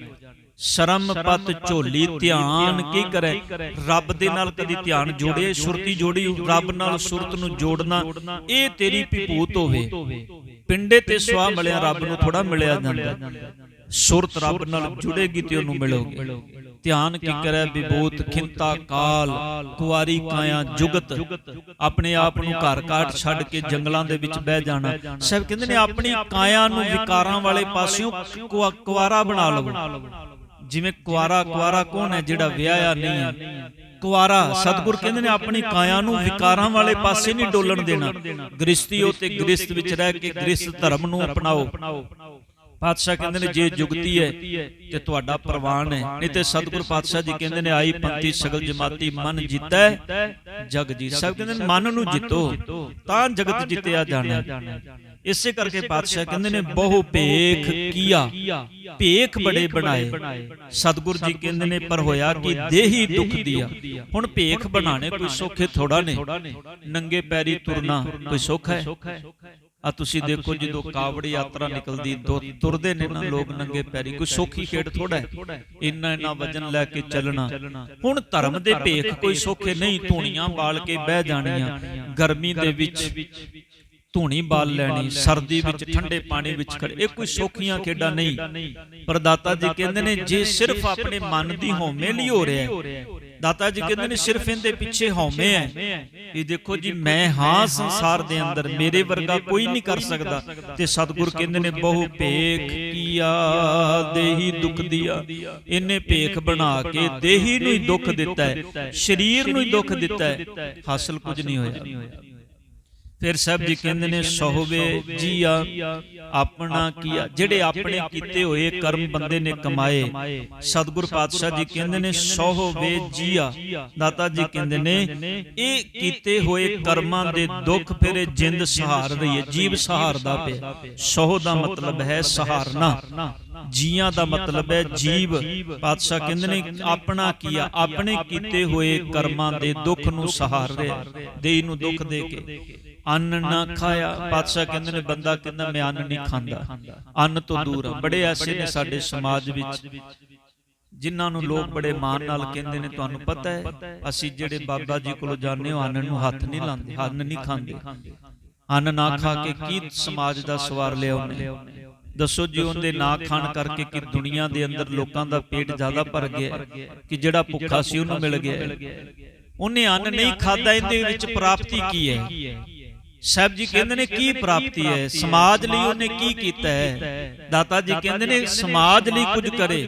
ਸ਼ਰਮ ਪਤ ਝੋਲੀ ਧਿਆਨ ਕੀ ਕਰੇ? ਰੱਬ ਦੇ ਨਾਲ ਕਦੀ ਧਿਆਨ ਜੋੜੇ ਸੁਰਤੀ ਜੋੜੀ ਰੱਬ ਨਾਲ ਸੁਰਤ ਨੂੰ ਜੋੜਨਾ ਇਹ ਤੇਰੀ ਵਿਭੂਤ ਹੋਵੇ। ਪਿੰਡੇ ਤੇ ਸਵਾ ਮਿਲਿਆ ਰੱਬ ਨੂੰ ਥੋੜਾ ਮਿਲਿਆ ਜਾਂਦਾ। ਸੁਰਤ ਰੱਬ ਨਾਲ ਜੁੜੇਗੀ ਤੇ ਉਹਨੂੰ ਮਿਲੋਗੇ। ਧਿਆਨ ਕੀ ਕਰੇ ਵਿਭੂਤ ਖਿੰਤਾ ਕਾਲ ਕੁਵਾਰੀ ਕਾਇਆ ਜੁਗਤ ਆਪਣੇ ਆਪ ਨੂੰ ਘਰ ਕਾਟ ਛੱਡ ਕੇ ਜੰਗਲਾਂ ਦੇ ਵਿੱਚ ਬਹਿ ਜਾਣਾ। ਸਭ ਕਹਿੰਦੇ ਨੇ ਆਪਣੀ ਕਾਇਆ ਨੂੰ ਵਿਕਾਰਾਂ ਵਾਲੇ ਪਾਸਿਓਂ ਕੁਆਰਾ ਬਣਾ ਲਵੋ। ਜਿਵੇਂ ਕੁਆਰਾ ਕੁਆਰਾ ਕੌਣ ਹੈ ਜਿਹੜਾ ਵਿਆਹਿਆ ਨਹੀਂ ਹੈ? ਕੁਆਰਾ ਸਤਿਗੁਰ ਕਹਿੰਦੇ ਨੇ ਆਪਣੀ ਕਾਇਆ ਨੂੰ ਵਿਕਾਰਾਂ ਵਾਲੇ ਪਾਸੇ ਨਹੀਂ ਡੋਲਣ ਦੇਣਾ। ਗ੍ਰਸਤੀਓ ਤੇ ਗ੍ਰਸਤ ਵਿੱਚ ਰਹਿ ਕੇ ਗ੍ਰਸਤ ਧਰਮ ਨੂੰ ਅਪਣਾਓ। ਪਾਤਸ਼ਾਹ ਕਹਿੰਦੇ ਨੇ ਜੇ ਜੁਗਤੀ ਹੈ ਤੇ ਤੁਹਾਡਾ ਪ੍ਰਵਾਨ ਹੈ। ਨਹੀਂ ਤੇ ਸਤਿਗੁਰ ਪਾਤਸ਼ਾਹ ਜੀ ਕਹਿੰਦੇ ਨੇ ਆਈ ਪੰਥੀ ਸਗਲ ਜਮਾਤੀ ਮਨ ਜਿੱਤੈ ਜਗ ਜੀ ਸਭ ਕਹਿੰਦੇ ਨੇ ਮਨ ਨੂੰ ਜਿੱਤੋ ਤਾਂ ਜਗਤ ਜਿੱਤਿਆ ਜਾਣਾ ਇਸੇ ਕਰਕੇ ਪਾਤਸ਼ਾਹ ਕਹਿੰਦੇ ਨੇ ਬਹੁ ਭੇਖ ਕੀਆ। ਭੇਖ ਬੜੇ ਬਣਾਏ। ਸਤਿਗੁਰ ਜੀ ਕਹਿੰਦੇ ਨੇ ਪਰ ਹੋਇਆ ਕਿ ਦੇਹੀ ਦੁੱਖ ਦਿਆ। ਹੁਣ ਭੇਖ ਬਣਾਣੇ ਕੋਈ ਸੌਖੇ ਥੋੜਾ ਨੇ। ਨੰਗੇ ਪੈਰੀ ਤੁਰਨਾ ਕੋਈ ਸੁੱਖ ਹੈ? ਆ ਤੁਸੀਂ ਦੇਖੋ ਜਦੋਂ ਕਾਵੜ ਯਾਤਰਾ ਨਿਕਲਦੀ ਦੋ ਤੁਰਦੇ ਨੇ ਨਾ ਲੋਕ ਨੰਗੇ ਪੈਰੀ ਕੋਈ ਸੌਖੀ ਖੇਡ ਥੋੜਾ ਹੈ? ਇੰਨਾ ਇੰਨਾ ਵਜਨ ਲੈ ਕੇ ਚੱਲਣਾ। ਹੁਣ ਧਰਮ ਦੇ ਭੇਖ ਕੋਈ ਸੌਖੇ ਨਹੀਂ ਧੂਣੀਆਂ ਬਾਲ ਕੇ ਬਹਿ ਜਾਣੀਆਂ। ਗਰਮੀ ਦੇ ਵਿੱਚ ਧੂਣੀ ਬਾਲ ਲੈਣੀ ਸਰਦੀ ਵਿੱਚ ਠੰਡੇ ਪਾਣੀ ਵਿੱਚ ਖੜੇ ਇਹ ਕੋਈ ਸੌਖੀਆਂ ਖੇਡਾਂ ਨਹੀਂ। ਪਰ ਦਾਤਾ ਜੀ ਕਹਿੰਦੇ ਨੇ ਜੇ ਸਿਰਫ ਆਪਣੇ ਮਨ ਦੀ ਹਉਮੈ ਲਈ ਹੋ ਰਿਹਾ ਹੈ। ਦਾਤਾ ਜੀ ਕਹਿੰਦੇ ਨੇ ਸਿਰਫ ਇਹਦੇ ਪਿੱਛੇ ਹਉਮੈ ਹੈ। ਇਹ ਦੇਖੋ ਜੀ ਮੈਂ ਹਾਂ ਸੰਸਾਰ ਦੇ ਅੰਦਰ ਮੇਰੇ ਵਰਗਾ ਕੋਈ ਨਹੀਂ ਕਰ ਸਕਦਾ। ਤੇ ਸਤਿਗੁਰ ਕਹਿੰਦੇ ਨੇ ਬਹੁ ਭੇਖ ਕੀਆ ਦੇਹੀ ਦੁੱਖ ਦਿਆ। ਇਹਨੇ ਭੇਖ ਬਣਾ ਕੇ ਦੇਹੀ ਨੂੰ ਹੀ ਦੁੱਖ ਦਿੱਤਾ ਹੈ। ਸਰੀਰ ਨੂੰ ਹੀ ਦੁੱਖ ਦਿੱਤਾ ਹੈ। ਹਾਸਲ ਕੁਝ ਨਹੀਂ ਹੋਇਆ ਫਿਰ ਸਾਹਿਬ ਜੀ ਕਹਿੰਦੇ ਨੇ ਸੋਹਵੇ ਜੀਆ ਆਪਣਾ ਕੀਆ ਜਿਹੜੇ ਆਪਣੇ ਕੀਤੇ ਹੋਏ ਕਰਮ ਬੰਦੇ ਨੇ ਕਮਾਏ। ਸਤਿਗੁਰ ਪਾਤਸ਼ਾਹ ਜੀ ਕਹਿੰਦੇ ਨੇ ਸੋਹਵੇ ਜੀਆ ਦਾਤਾ ਜੀ ਕਹਿੰਦੇ ਨੇ ਇਹ ਕੀਤੇ ਹੋਏ ਕਰਮਾਂ ਦੇ ਦੁੱਖ ਫਿਰ ਇਹ ਜਿੰਦ ਸਹਾਰ ਰਹੀ ਹੈ ਜੀਵ ਸਹਾਰਦਾ ਪਿਆ। ਸੋਹ ਦਾ ਮਤਲਬ ਹੈ ਸਹਾਰਨਾ। ਜੀਆਂ ਦਾ ਮਤਲਬ ਹੈ ਜੀਵ। ਪਾਤਸ਼ਾਹ ਕਹਿੰਦੇ ਨੇ ਆਪਣਾ ਕੀਆ ਆਪਣੇ ਕੀਤੇ ਹੋਏ ਕਰਮਾਂ ਦੇ ਦੁੱਖ ਨੂੰ ਸਹਾਰ ਰਿਹਾ ਦੇਹ ਨੂੰ ਦੁੱਖ ਦੇ ਕੇ। ਅੰਨ ਨਾ ਖਾਇਆ ਪਾਤਸ਼ਾਹ ਕਹਿੰਦੇ ਨੇ ਬੰਦਾ ਕਹਿੰਦਾ ਮੈਂ ਅੰਨ ਨਹੀਂ ਖਾਂਦਾ। ਅੰਨ ਤੋਂ ਦੂਰ ਆ। ਬੜੇ ਐਸੇ ਨੇ ਸਾਡੇ ਸਮਾਜ ਵਿੱਚ। ਜਿਨ੍ਹਾਂ ਨੂੰ ਲੋਕ ਬੜੇ ਮਾਣ ਨਾਲ ਕਹਿੰਦੇ ਨੇ ਤੁਹਾਨੂੰ ਪਤਾ ਹੈ ਅਸੀਂ ਜਿਹੜੇ ਬਾਬਾ ਜੀ ਕੋਲੋਂ ਜਾਂਦੇ ਹਾਂ ਅੰਨ ਨੂੰ ਹੱਥ ਨਹੀਂ ਲਾਉਂਦੇ ਅੰਨ ਨਹੀਂ ਖਾਂਦੇ। ਅੰਨ ਨਾ ਖਾ ਕੇ ਕੀ ਸਮਾਜ ਦਾ ਸਵਾਰ ਲਿਆਉਣੇ ਦੱਸੋ ਜੀ ਉਹਦੇ ਨਾ ਖਾਣ ਕਰਕੇ ਕਿ ਦੁਨੀਆ ਦੇ ਅੰਦਰ ਲੋਕਾਂ ਦਾ ਪੇਟ ਜ਼ਿਆਦਾ ਭਰ ਗਿਆ ਕਿ ਜਿਹੜਾ ਭੁੱਖਾ ਸੀ ਉਹਨੂੰ ਮਿਲ ਗਿਆ ਉਹਨੇ ਅੰਨ ਨਹੀਂ ਖਾਦਾ ਇਹਦੇ ਵਿੱਚ ਪ੍ਰਾਪਤੀ ਕੀ ਹੈ ਸਾਹਿਬ ਜੀ ਕਹਿੰਦੇ ਨੇ ਕੀ ਪ੍ਰਾਪਤੀ ਹੈ? ਸਮਾਜ ਲਈ ਉਹਨੇ ਕੀ ਕੀਤਾ ਹੈ? ਦਾਤਾ ਜੀ ਕਹਿੰਦੇ ਨੇ ਸਮਾਜ ਲਈ ਕੁਝ ਕਰੇ।